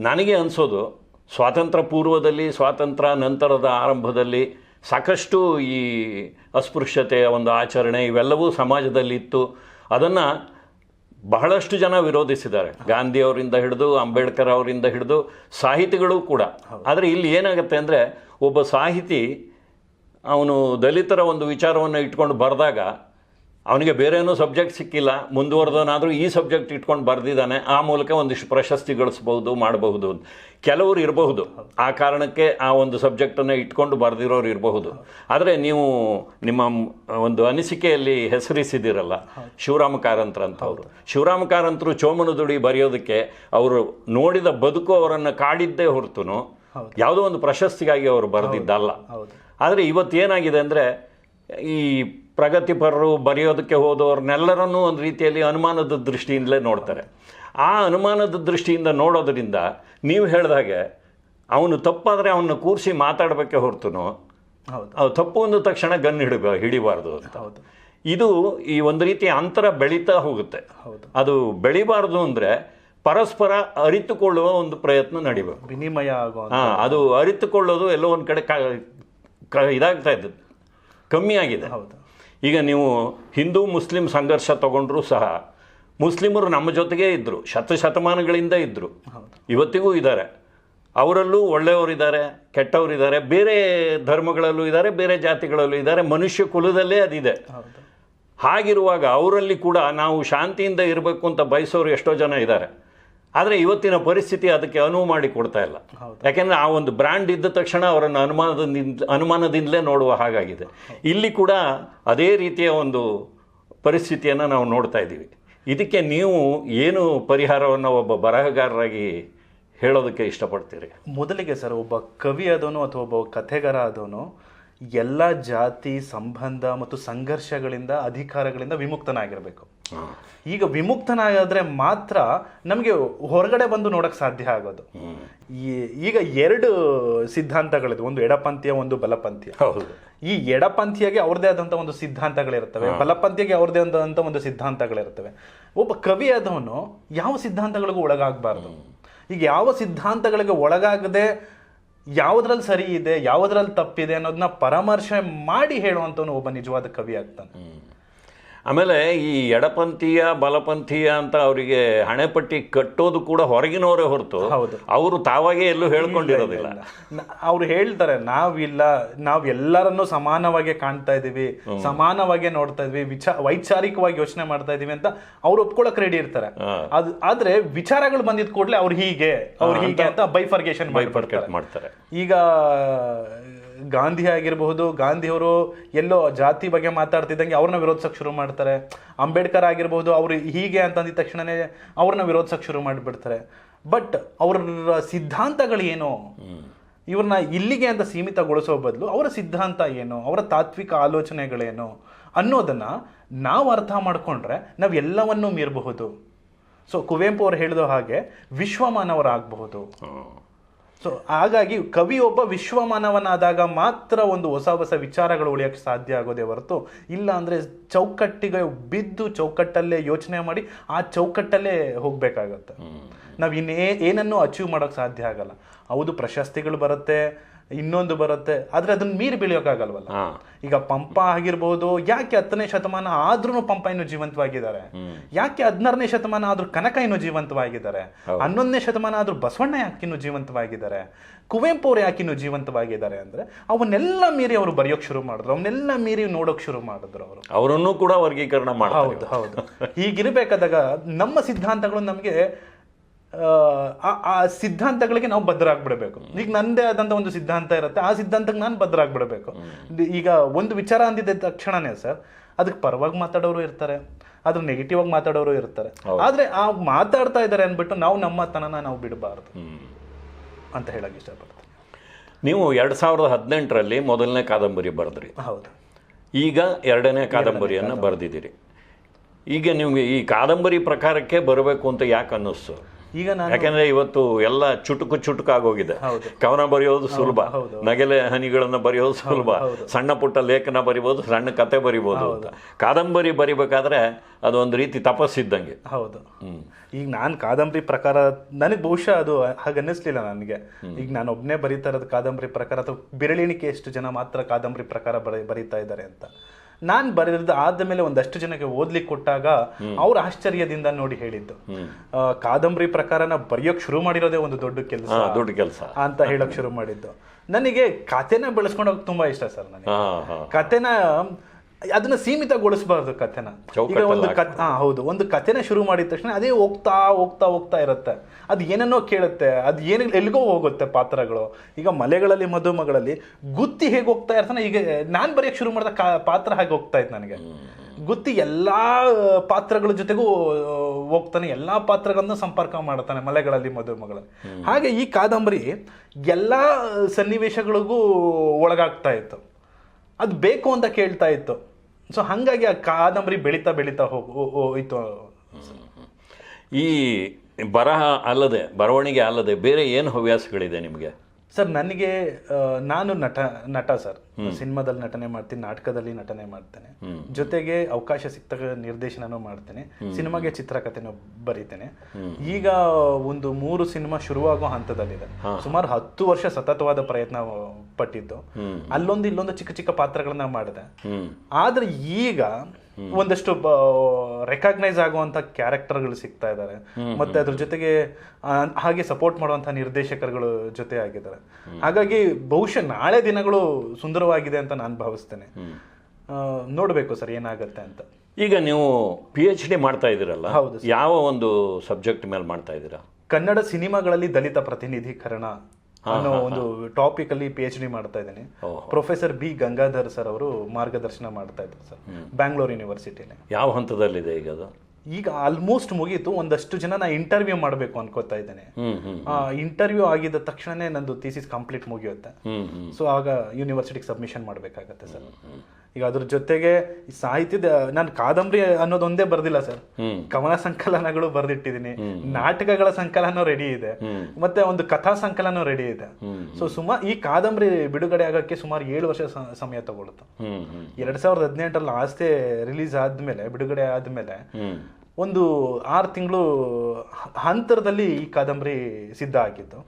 A: ನನಗೆ ಅನಿಸೋದು ಸ್ವಾತಂತ್ರ್ಯ ಪೂರ್ವದಲ್ಲಿ ಸ್ವಾತಂತ್ರ್ಯ ನಂತರದ ಆರಂಭದಲ್ಲಿ ಸಾಕಷ್ಟು ಈ ಅಸ್ಪೃಶ್ಯತೆಯ ಒಂದು ಆಚರಣೆ ಇವೆಲ್ಲವೂ ಸಮಾಜದಲ್ಲಿತ್ತು. ಅದನ್ನು ಬಹಳಷ್ಟು ಜನ ವಿರೋಧಿಸಿದ್ದಾರೆ. ಗಾಂಧಿ ಅವರಿಂದ ಹಿಡಿದು ಅಂಬೇಡ್ಕರ್ ಅವರಿಂದ ಹಿಡಿದು ಸಾಹಿತಿಗಳು ಕೂಡ. ಆದರೆ ಇಲ್ಲಿ ಏನಾಗುತ್ತೆ ಅಂದರೆ ಒಬ್ಬ ಸಾಹಿತಿ ಅವನು ದಲಿತರ ಒಂದು ವಿಚಾರವನ್ನು ಇಟ್ಕೊಂಡು ಬರೆದಾಗ ಅವನಿಗೆ ಬೇರೆ ಏನೂ ಸಬ್ಜೆಕ್ಟ್ ಸಿಕ್ಕಿಲ್ಲ ಮುಂದುವರೆದವನಾದರೂ ಈ ಸಬ್ಜೆಕ್ಟ್ ಇಟ್ಕೊಂಡು ಬರೆದಿದ್ದಾನೆ ಆ ಮೂಲಕ ಒಂದಿಷ್ಟು ಪ್ರಶಸ್ತಿ ಗಳಿಸ್ಬೋದು ಮಾಡಬಹುದು. ಕೆಲವರು ಇರಬಹುದು. ಆ ಕಾರಣಕ್ಕೆ ಆ ಒಂದು ಸಬ್ಜೆಕ್ಟನ್ನು ಇಟ್ಕೊಂಡು ಬರೆದಿರೋರು ಇರಬಹುದು. ಆದರೆ ನೀವು ನಿಮ್ಮ ಒಂದು ಅನಿಸಿಕೆಯಲ್ಲಿ ಹೆಸರಿಸಿದಿರಲ್ಲ ಶಿವರಾಮ ಕಾರಂತ್ರ ಅಂತ ಅವರು. ಶಿವರಾಮ ಕಾರಂತರು ಚೋಮನದುಡಿ ಬರೆಯೋದಕ್ಕೆ ಅವರು ನೋಡಿದ ಬದುಕು ಅವರನ್ನು ಕಾಡಿದ್ದೇ ಹೊರತು ಯಾವುದೋ ಒಂದು ಪ್ರಶಸ್ತಿಗಾಗಿ ಅವರು ಬರೆದಿದ್ದಲ್ಲ. ಆದರೆ ಇವತ್ತು ಏನಾಗಿದೆ ಅಂದರೆ ಈ ಪ್ರಗತಿಪರರು ಬರೆಯೋದಕ್ಕೆ ಹೋದವ್ರನ್ನೆಲ್ಲರನ್ನೂ ಒಂದು ರೀತಿಯಲ್ಲಿ ಅನುಮಾನದ ದೃಷ್ಟಿಯಿಂದಲೇ ನೋಡ್ತಾರೆ. ಆ ಅನುಮಾನದ ದೃಷ್ಟಿಯಿಂದ ನೋಡೋದರಿಂದ ನೀವು ಹೇಳಿದಾಗೆ ಅವನು ತಪ್ಪಾದರೆ ಅವನ್ನ ಕೂರಿಸಿ ಮಾತಾಡಬೇಕೆ ಹೊರತುನು
B: ಹೌದು.
A: ಅವು ತಪ್ಪು ಅಂದ ತಕ್ಷಣ ಗನ್ ಹಿಡಿಬ ಹಿಡಿಬಾರ್ದು ಅಂತ.
B: ಹೌದು.
A: ಇದು ಈ ಒಂದು ರೀತಿ ಅಂತರ ಬೆಳೀತಾ ಹೋಗುತ್ತೆ.
B: ಹೌದು.
A: ಅದು ಬೆಳಿಬಾರ್ದು ಅಂದರೆ ಪರಸ್ಪರ ಅರಿತುಕೊಳ್ಳುವ ಒಂದು ಪ್ರಯತ್ನ ನಡಿಬೇಕು.
B: ವಿನಿಮಯ ಆಗೋ
A: ಹಾಂ ಅದು ಅರಿತುಕೊಳ್ಳೋದು ಎಲ್ಲೋ ಒಂದು ಕಡೆ ಕ ಕ- ಇದಾಗ್ತಾ ಇದ್ದದ್ದು. ಕಮ್ಮಿ ಆಗಿದೆ.
B: ಹೌದು.
A: ಈಗ ನೀವು ಹಿಂದೂ ಮುಸ್ಲಿಂ ಸಂಘರ್ಷ ತಗೊಂಡ್ರೂ ಸಹ ಮುಸ್ಲಿಮರು ನಮ್ಮ ಜೊತೆಗೇ ಇದ್ದರು ಶತಶತಮಾನಗಳಿಂದ ಇದ್ದರು ಇವತ್ತಿಗೂ ಇದ್ದಾರೆ. ಅವರಲ್ಲೂ ಒಳ್ಳೆಯವರಿದ್ದಾರೆ ಕೆಟ್ಟವರಿದ್ದಾರೆ ಬೇರೆ ಧರ್ಮಗಳಲ್ಲೂ ಇದ್ದಾರೆ ಬೇರೆ ಜಾತಿಗಳಲ್ಲೂ ಇದ್ದಾರೆ ಮನುಷ್ಯ ಕುಲದಲ್ಲೇ ಅದಿದೆ. ಹಾಗಿರುವಾಗ ಅವರಲ್ಲಿ ಕೂಡ ನಾವು ಶಾಂತಿಯಿಂದ ಇರಬೇಕು ಅಂತ ಬಯಸೋರು ಎಷ್ಟೋ ಜನ ಇದ್ದಾರೆ. ಆದರೆ ಇವತ್ತಿನ ಪರಿಸ್ಥಿತಿ ಅದಕ್ಕೆ ಅನುವು ಮಾಡಿ ಕೊಡ್ತಾ ಇಲ್ಲ. ಯಾಕೆಂದರೆ ಆ ಒಂದು ಬ್ರ್ಯಾಂಡ್ ಇದ್ದ ತಕ್ಷಣ ಅವರನ್ನು ಅನುಮಾನದಿಂದ ಅನುಮಾನದಿಂದಲೇ ನೋಡುವ ಹಾಗಾಗಿದೆ. ಇಲ್ಲಿ ಕೂಡ ಅದೇ ರೀತಿಯ ಒಂದು ಪರಿಸ್ಥಿತಿಯನ್ನು ನಾವು ನೋಡ್ತಾ ಇದ್ದೀವಿ. ಇದಕ್ಕೆ ನೀವು ಏನು ಪರಿಹಾರವನ್ನು ಒಬ್ಬ ಬರಹಗಾರರಾಗಿ ಹೇಳೋದಕ್ಕೆ ಇಷ್ಟಪಡ್ತೀರಿ?
B: ಮೊದಲಿಗೆ ಸರ್ ಒಬ್ಬ ಕವಿ ಆದವನು ಅಥವಾ ಒಬ್ಬ ಕಥೆಗಾರ ಆದವನು ಎಲ್ಲ ಜಾತಿ ಸಂಬಂಧ ಮತ್ತು ಸಂಘರ್ಷಗಳಿಂದ ಅಧಿಕಾರಗಳಿಂದ ವಿಮುಕ್ತನಾಗಿರಬೇಕು. ಈಗ ವಿಮುಕ್ತನಾಗಾದ್ರೆ ಮಾತ್ರ ನಮಗೆ ಹೊರಗಡೆ ಬಂದು ನೋಡಕ್ ಸಾಧ್ಯ ಆಗೋದು. ಈಗ ಎರಡು ಸಿದ್ಧಾಂತಗಳಿದೆ. ಒಂದು ಎಡಪಂಥೀಯ ಒಂದು ಬಲಪಂಥೀಯ.
A: ಹೌದು.
B: ಈ ಎಡಪಂಥೀಯಗೆ ಅವ್ರದೇ ಆದಂತ ಒಂದು ಸಿದ್ಧಾಂತಗಳಿರ್ತವೆ ಬಲಪಂಥೀಯಗೆ ಅವ್ರದೇ ಆದಂತ ಒಂದು ಸಿದ್ಧಾಂತಗಳಿರ್ತವೆ. ಒಬ್ಬ ಕವಿ ಆದವನು ಯಾವ ಸಿದ್ಧಾಂತಗಳಿಗೂ ಒಳಗಾಗಬಾರ್ದು. ಈಗ ಯಾವ ಸಿದ್ಧಾಂತಗಳಿಗೆ ಒಳಗಾಗದೆ ಯಾವುದ್ರಲ್ಲಿ ಸರಿ ಇದೆ ಯಾವುದ್ರಲ್ಲಿ ತಪ್ಪಿದೆ ಅನ್ನೋದನ್ನ ಪರಾಮರ್ಶೆ ಮಾಡಿ ಹೇಳುವಂತವನು ಒಬ್ಬ ನಿಜವಾದ ಕವಿ ಆಗ್ತಾನೆ.
A: ಆಮೇಲೆ ಈ ಎಡಪಂಥೀಯ ಬಲಪಂಥೀಯ ಅಂತ ಅವರಿಗೆ ಹಣೆಪಟ್ಟಿ ಕಟ್ಟೋದು ಕೂಡ ಹೊರಗಿನವರೇ ಹೊರತು.
B: ಹೌದು.
A: ಅವರು ತಾವಾಗೇ ಎಲ್ಲೂ ಹೇಳ್ಕೊಂಡಿರೋದಿಲ್ಲ.
B: ಅವ್ರು ಹೇಳ್ತಾರೆ ನಾವಿಲ್ಲ ನಾವು ಎಲ್ಲರನ್ನೂ ಸಮಾನವಾಗಿ ಕಾಣ್ತಾ ಇದೀವಿ ಸಮಾನವಾಗಿ ನೋಡ್ತಾ ಇದ್ವಿ ವಿಚಾರ ವೈಚಾರಿಕವಾಗಿ ಯೋಚನೆ ಮಾಡ್ತಾ ಇದೀವಿ ಅಂತ ಅವ್ರು ಒಪ್ಕೊಳಕ್ ರೆಡಿ ಇರ್ತಾರೆ. ಅದು ಆದ್ರೆ ವಿಚಾರಗಳು ಬಂದಿದ್ ಕೂಡಲೇ ಅವ್ರು ಹೀಗೆ ಅವ್ರು ಹೀಗೆ ಅಂತ ಬೈಫರ್ಗೇಷನ್
A: ಮಾಡ್ತಾರೆ.
B: ಈಗ ಗಾಂಧಿ ಆಗಿರಬಹುದು ಗಾಂಧಿಯವರು ಎಲ್ಲೋ ಜಾತಿ ಬಗ್ಗೆ ಮಾತಾಡ್ತಿದ್ದಂಗೆ ಅವ್ರನ್ನ ವಿರೋಧಿಸೋಕೆ ಶುರು ಮಾಡ್ತಾರೆ. ಅಂಬೇಡ್ಕರ್ ಆಗಿರಬಹುದು ಅವರು ಹೀಗೆ ಅಂತ ಅಂದಿದ್ದ ತಕ್ಷಣನೇ ಅವ್ರನ್ನ ವಿರೋಧಿಸೋಕೆ ಶುರು ಮಾಡಿಬಿಡ್ತಾರೆ. ಬಟ್ ಅವ್ರ ಸಿದ್ಧಾಂತಗಳು ಏನು? ಇವ್ರನ್ನ ಇಲ್ಲಿಗೆ ಅಂತ ಸೀಮಿತಗೊಳಿಸೋ ಬದಲು ಅವರ ಸಿದ್ಧಾಂತ ಏನು? ಅವರ ತಾತ್ವಿಕ ಆಲೋಚನೆಗಳೇನು? ಅನ್ನೋದನ್ನು ನಾವು ಅರ್ಥ ಮಾಡಿಕೊಂಡ್ರೆ ನಾವು ಎಲ್ಲವನ್ನೂ ಮೀರಬಹುದು. ಸೊ ಕುವೆಂಪು ಅವರು ಹೇಳಿದ ಹಾಗೆ ವಿಶ್ವಮಾನವರಾಗಬಹುದು. ಸೊ ಹಾಗಾಗಿ ಕವಿ ಒಬ್ಬ ವಿಶ್ವಮಾನವನಾದಾಗ ಮಾತ್ರ ಒಂದು ಹೊಸ ಹೊಸ ವಿಚಾರಗಳು ಉಳಿಯಕ್ಕೆ ಸಾಧ್ಯ ಆಗೋದೇ ಹೊರತು ಇಲ್ಲ ಅಂದ್ರೆ ಚೌಕಟ್ಟಿಗೆ ಬಿದ್ದು ಚೌಕಟ್ಟಲ್ಲೇ ಯೋಚನೆ ಮಾಡಿ ಆ ಚೌಕಟ್ಟಲ್ಲೇ ಹೋಗ್ಬೇಕಾಗತ್ತೆ. ನಾವು ಇನ್ನೇ ಏನನ್ನೂ ಅಚೀವ್ ಮಾಡೋಕೆ ಸಾಧ್ಯ ಆಗಲ್ಲ. ಹೌದು ಪ್ರಶಸ್ತಿಗಳು ಬರುತ್ತೆ ಇನ್ನೊಂದು ಬರುತ್ತೆ. ಆದ್ರೆ ಅದನ್ನ ಮೀರಿ ಬೆಳೆಯೋಕ್ಕಾಗಲ್ವಲ್ಲ ಈಗ ಪಂಪ ಆಗಿರ್ಬೋದು ಯಾಕೆ ಹತ್ತನೇ ಶತಮಾನ ಆದ್ರೂ ಪಂಪ ಇನ್ನು ಜೀವಂತವಾಗಿದ್ದಾರೆ? ಯಾಕೆ ಹದಿನಾರನೇ ಶತಮಾನ ಆದ್ರೂ ಕನಕ ಇನ್ನು ಜೀವಂತವಾಗಿದ್ದಾರೆ? ಹನ್ನೊಂದನೇ ಶತಮಾನ ಆದ್ರೂ ಬಸವಣ್ಣ ಯಾಕೆ ಇನ್ನು ಜೀವಂತವಾಗಿದ್ದಾರೆ? ಕುವೆಂಪು ಅವ್ರು ಯಾಕೆ ಇನ್ನು ಜೀವಂತವಾಗಿದ್ದಾರೆ ಅಂದ್ರೆ ಅವನ್ನೆಲ್ಲ ಮೀರಿ ಅವರು ಬರೆಯೋಕ್ ಶುರು ಮಾಡಿದ್ರು. ಅವನ್ನೆಲ್ಲ ಮೀರಿ ನೋಡೋಕ್ ಶುರು ಮಾಡಿದ್ರು ಅವರು.
A: ಅವರನ್ನು ಕೂಡ ವರ್ಗೀಕರಣ
B: ಹೌದು ಹೌದು. ಹೀಗಿರ್ಬೇಕಾದಾಗ ನಮ್ಮ ಸಿದ್ಧಾಂತಗಳು ನಮಗೆ ಆ ಆ ಸಿದ್ಧಾಂತಗಳಿಗೆ ನಾವು ಬದ್ಧರಾಗ್ಬಿಡಬೇಕು ಈಗ ನಂದೇ ಆದಂತ ಒಂದು ಸಿದ್ಧಾಂತ ಇರುತ್ತೆ ಆ ಸಿದ್ಧಾಂತಕ್ಕೆ ನಾನು ಬದ್ಧರಾಗ್ಬಿಡಬೇಕು ಈಗ ಒಂದು ವಿಚಾರ ಅಂದಿದ್ದ ತಕ್ಷಣನೇ ಸರ್ ಅದಕ್ಕೆ ಪರವಾಗಿ ಮಾತಾಡೋರು ಇರ್ತಾರೆ ಅದ್ರ ನೆಗೆಟಿವ್ ಆಗಿ ಮಾತಾಡೋರು ಇರ್ತಾರೆ. ಆದರೆ ಆ ಮಾತಾಡ್ತಾ ಇದ್ದಾರೆ ಅಂದ್ಬಿಟ್ಟು ನಾವು ನಮ್ಮ ತನನ ನಾವು ಬಿಡಬಾರ್ದು. ಅಂತ ಹೇಳಕ್ ಇಷ್ಟಪಡ್ತೀನಿ.
A: ನೀವು ಎರಡು ಸಾವಿರದ ಹದಿನೆಂಟರಲ್ಲಿ ಮೊದಲನೇ ಕಾದಂಬರಿ ಬರೆದ್ರಿ.
B: ಹೌದು.
A: ಈಗ ಎರಡನೇ ಕಾದಂಬರಿಯನ್ನು ಬರೆದಿದ್ದೀರಿ. ಈಗ ನಿಮಗೆ ಈ ಕಾದಂಬರಿ ಪ್ರಕಾರಕ್ಕೆ ಬರಬೇಕು ಅಂತ ಯಾಕೆ ಅನ್ನಿಸ್ತು?
B: ಈಗ ನಾನು
A: ಯಾಕಂದ್ರೆ ಇವತ್ತು ಎಲ್ಲ ಚುಟುಕು ಚುಟುಕಾಗೋಗಿದೆ.
B: ಆಗೋಗಿದೆ
A: ಕವನ ಬರೆಯೋದು ಸುಲಭ. ನಗೆಲೆ ಹನಿಗಳನ್ನ ಬರೆಯೋದು ಸುಲಭ. ಸಣ್ಣ ಪುಟ್ಟ ಲೇಖನ ಬರಿಬೋದು ಸಣ್ಣ ಕತೆ ಬರಿಬೋದು ಅಂತ. ಕಾದಂಬರಿ ಬರಿಬೇಕಾದ್ರೆ ಅದು ಒಂದು ರೀತಿ ತಪಸ್ಸಿದ್ದಂಗೆ.
B: ಹೌದು. ಈಗ ನಾನು ಕಾದಂಬರಿ ಪ್ರಕಾರ ನನಗೆ ಬಹುಶಃ ಅದು ಹಾಗೆ ಅನ್ನಿಸ್ಲಿಲ್ಲ ನನಗೆ ಈಗ ನಾನು ಒಬ್ಬನೇ ಬರೀತಾ ಇರೋದು ಕಾದಂಬರಿ ಪ್ರಕಾರ ಅಥವಾ ಬಿರಳಿಣಿಕೆ ಎಷ್ಟು ಜನ ಮಾತ್ರ ಕಾದಂಬರಿ ಪ್ರಕಾರ ಬರೀ ಬರೀತಾ ಇದ್ದಾರೆ ಅಂತ. ನಾನು ಬರೆದಿದ್ದು ಆದ್ಮೇಲೆ ಒಂದಷ್ಟು ಜನಕ್ಕೆ ಓದ್ಲಿಕ್ಕೆ ಕೊಟ್ಟಾಗ ಅವ್ರ ಆಶ್ಚರ್ಯದಿಂದ ನೋಡಿ ಹೇಳಿದ್ದು. ಆ, ಕಾದಂಬರಿ ಪ್ರಕಾರನ ಬರೆಯೋಕ್ ಶುರು ಮಾಡಿರೋದೇ ಒಂದು ದೊಡ್ಡ ಕೆಲಸ
A: ದೊಡ್ಡ ಕೆಲಸ.
B: ಅಂತ ಹೇಳಕ್ ಶುರು ಮಾಡಿದ್ದು. ನನಗೆ ಕತೆನ ಬೆಳೆಸ್ಕೊಂಡೋಗ ತುಂಬಾ ಇಷ್ಟ ಸರ್ ನನಗೆ. ಕಥೆನ ಅದನ್ನ ಸೀಮಿತಗೊಳಿಸಬಾರ್ದು ಕಥೆನ. ಈಗ ಒಂದು ಕತ್ ಹಾ ಹೌದು. ಒಂದು ಕಥೆನ ಶುರು ಮಾಡಿದ ತಕ್ಷಣ ಅದೇ ಹೋಗ್ತಾ ಹೋಗ್ತಾ ಹೋಗ್ತಾ ಇರುತ್ತೆ. ಅದು ಏನೇನೋ ಕೇಳುತ್ತೆ ಅದು ಏನು ಎಲ್ಲಿಗೋ ಹೋಗುತ್ತೆ ಪಾತ್ರಗಳು. ಈಗ ಮಲೆಗಳಲ್ಲಿ ಮದುಮಗಳಲ್ಲಿ ಗುತ್ತಿ ಹೇಗೆ ಹೋಗ್ತಾ ಇರ್ತಾನೆ? ಈಗ ನಾನ್ ಬರೆಯಕ್ ಶುರು ಮಾಡಿದ ಕಾ- ಪಾತ್ರ ಹಾಗೆ ಹೋಗ್ತಾ ಇತ್ತು ನನಗೆ. ಗುತ್ತಿ ಎಲ್ಲಾ ಪಾತ್ರಗಳ ಜೊತೆಗೂ ಹೋಗ್ತಾನೆ. ಎಲ್ಲಾ ಪಾತ್ರಗಳನ್ನು ಸಂಪರ್ಕ ಮಾಡ್ತಾನೆ ಮಲೆಗಳಲ್ಲಿ ಮಧುಮಗಳಲ್ಲಿ ಹಾಗೆ ಈ ಕಾದಂಬರಿ ಎಲ್ಲಾ ಸನ್ನಿವೇಶಗಳಿಗೂ ಒಳಗಾಗ್ತಾ ಇತ್ತು. ಅದು ಬೇಕು ಅಂತ ಕೇಳ್ತಾ ಇತ್ತು. ಸೊ ಹಾಗಾಗಿ ಆ ಕಾದಂಬರಿ ಬೆಳೀತಾ ಬೆಳೀತಾ ಹೋಯ್ತು.
A: ಈ ಬರಹ ಅಲ್ಲದೆ, ಬರವಣಿಗೆ ಅಲ್ಲದೆ ಬೇರೆ ಏನು ಹವ್ಯಾಸಗಳಿದೆ ನಿಮಗೆ?
B: ಸರ್ ನನಗೆ ನಾನು ನಟ ನಟ ಸರ್. ಸಿನಿಮಾದಲ್ಲಿ ನಟನೆ ಮಾಡ್ತೀನಿ ನಾಟಕದಲ್ಲಿ ನಟನೆ ಮಾಡ್ತೇನೆ. ಜೊತೆಗೆ ಅವಕಾಶ ಸಿಕ್ತ ನಿರ್ದೇಶನನೂ ಮಾಡ್ತೇನೆ. ಸಿನಿಮಾಗೆ ಚಿತ್ರಕಥೆನೂ ಬರೀತೇನೆ. ಈಗ ಒಂದು ಮೂರು ಸಿನಿಮಾ ಶುರುವಾಗೋ ಹಂತದಲ್ಲಿದೆ. ಸುಮಾರು ಹತ್ತು ವರ್ಷ ಸತತವಾದ ಪ್ರಯತ್ನ ಪಟ್ಟಿದ್ದು. ಅಲ್ಲೊಂದು ಇಲ್ಲೊಂದು ಚಿಕ್ಕ ಚಿಕ್ಕ ಪಾತ್ರಗಳನ್ನ ಮಾಡಿದೆ. ಆದ್ರೆ ಈಗ ಒಂದಷ್ಟು ರೆಕಗ್ನೈಸ್ ಆಗುವಂತ ಕ್ಯಾರೆಕ್ಟರ್ಗಳು ಸಿಗ್ತಾ ಇದ್ದಾರೆ. ಮತ್ತೆ ಅದ್ರ ಜೊತೆಗೆ ಹಾಗೆ ಸಪೋರ್ಟ್ ಮಾಡುವಂತ ನಿರ್ದೇಶಕರುಗಳು ಜೊತೆ ಆಗಿದ್ದಾರೆ. ಹಾಗಾಗಿ ಬಹುಶಃ ನಾಳೆ ದಿನಗಳು ಸುಂದರವಾಗಿದೆ ಅಂತ ನಾನು ಭಾವಿಸ್ತೇನೆ. ನೋಡಬೇಕು ಸರ್ ಏನಾಗತ್ತೆ ಅಂತ.
A: ಈಗ ನೀವು ಪಿ ಎಚ್ ಡಿ ಮಾಡ್ತಾ ಇದ್ದೀರಲ್ಲ
B: ಹೌದು
A: ಯಾವ ಒಂದು ಸಬ್ಜೆಕ್ಟ್ ಮೇಲೆ ಮಾಡ್ತಾ ಇದ್ದೀರಾ?
B: ಕನ್ನಡ ಸಿನಿಮಾಗಳಲ್ಲಿ ದಲಿತ ಪ್ರತಿನಿಧೀಕರಣ ಅನ್ನೋ ಒಂದು ಟಾಪಿಕ್ ಅಲ್ಲಿ ಪಿ ಎಚ್ ಡಿ ಮಾಡ್ತಾ ಇದ್ದೀನಿ ಪ್ರೊಫೆಸರ್ ಬಿ ಗಂಗಾಧರ್ ಸರ್ ಅವರು ಮಾರ್ಗದರ್ಶನ ಮಾಡ್ತಾ ಇದ್ದಾರೆ ಸರ್ ಬ್ಯಾಂಗ್ಳೂರ್ ಯೂನಿವರ್ಸಿಟಿಲಿ
A: ಯಾವ ಹಂತದಲ್ಲಿದೆ ಈಗ ಅದು?
B: ಈಗ ಆಲ್ಮೋಸ್ಟ್ ಮುಗೀತು. ಒಂದಷ್ಟು ಜನ ನಾ ಇಂಟರ್ವ್ಯೂ ಮಾಡಬೇಕು ಅನ್ಕೋತಾ ಇದ್ದೇನೆ. ಇಂಟರ್ವ್ಯೂ ಆಗಿದ ತಕ್ಷಣನೇ ನಂದು ಥೀಸಿಸ್ ಕಂಪ್ಲೀಟ್ ಮುಗಿಯುತ್ತೆ. ಸೊ ಆಗ ಯೂನಿವರ್ಸಿಟಿಗೆ ಸಬ್ಮಿಷನ್ ಮಾಡಬೇಕಾಗತ್ತೆ ಸರ್ ಈಗ ಅದ್ರ ಜೊತೆಗೆ ಸಾಹಿತ್ಯದ ನಾನು ಕಾದಂಬರಿ ಅನ್ನೋದೊಂದೇ ಬರ್ದಿಲ್ಲ ಸರ್ ಕವನ ಸಂಕಲನಗಳು ಬರ್ದಿಟ್ಟಿದ್ದೀನಿ ನಾಟಕಗಳ ಸಂಕಲನ ರೆಡಿ ಇದೆ. ಮತ್ತೆ ಒಂದು ಕಥಾ ಸಂಕಲನ ರೆಡಿ ಇದೆ. ಸೊ ಸುಮಾರು ಈ ಕಾದಂಬರಿ ಬಿಡುಗಡೆ ಆಗಕ್ಕೆ ಸುಮಾರು ಏಳು ವರ್ಷ ಸಮಯ ತಗೊಳುತ್ತೆ ಎರಡ್ ಸಾವಿರದ ಹದಿನೆಂಟರಲ್ಲಿ ಆಸ್ತಿ ರಿಲೀಸ್ ಆದ್ಮೇಲೆ ಬಿಡುಗಡೆ ಆದ್ಮೇಲೆ ಒಂದು ಆರು ತಿಂಗಳು ಹಂತರದಲ್ಲಿ ಈ ಕಾದಂಬರಿ ಸಿದ್ಧ ಆಗಿತ್ತು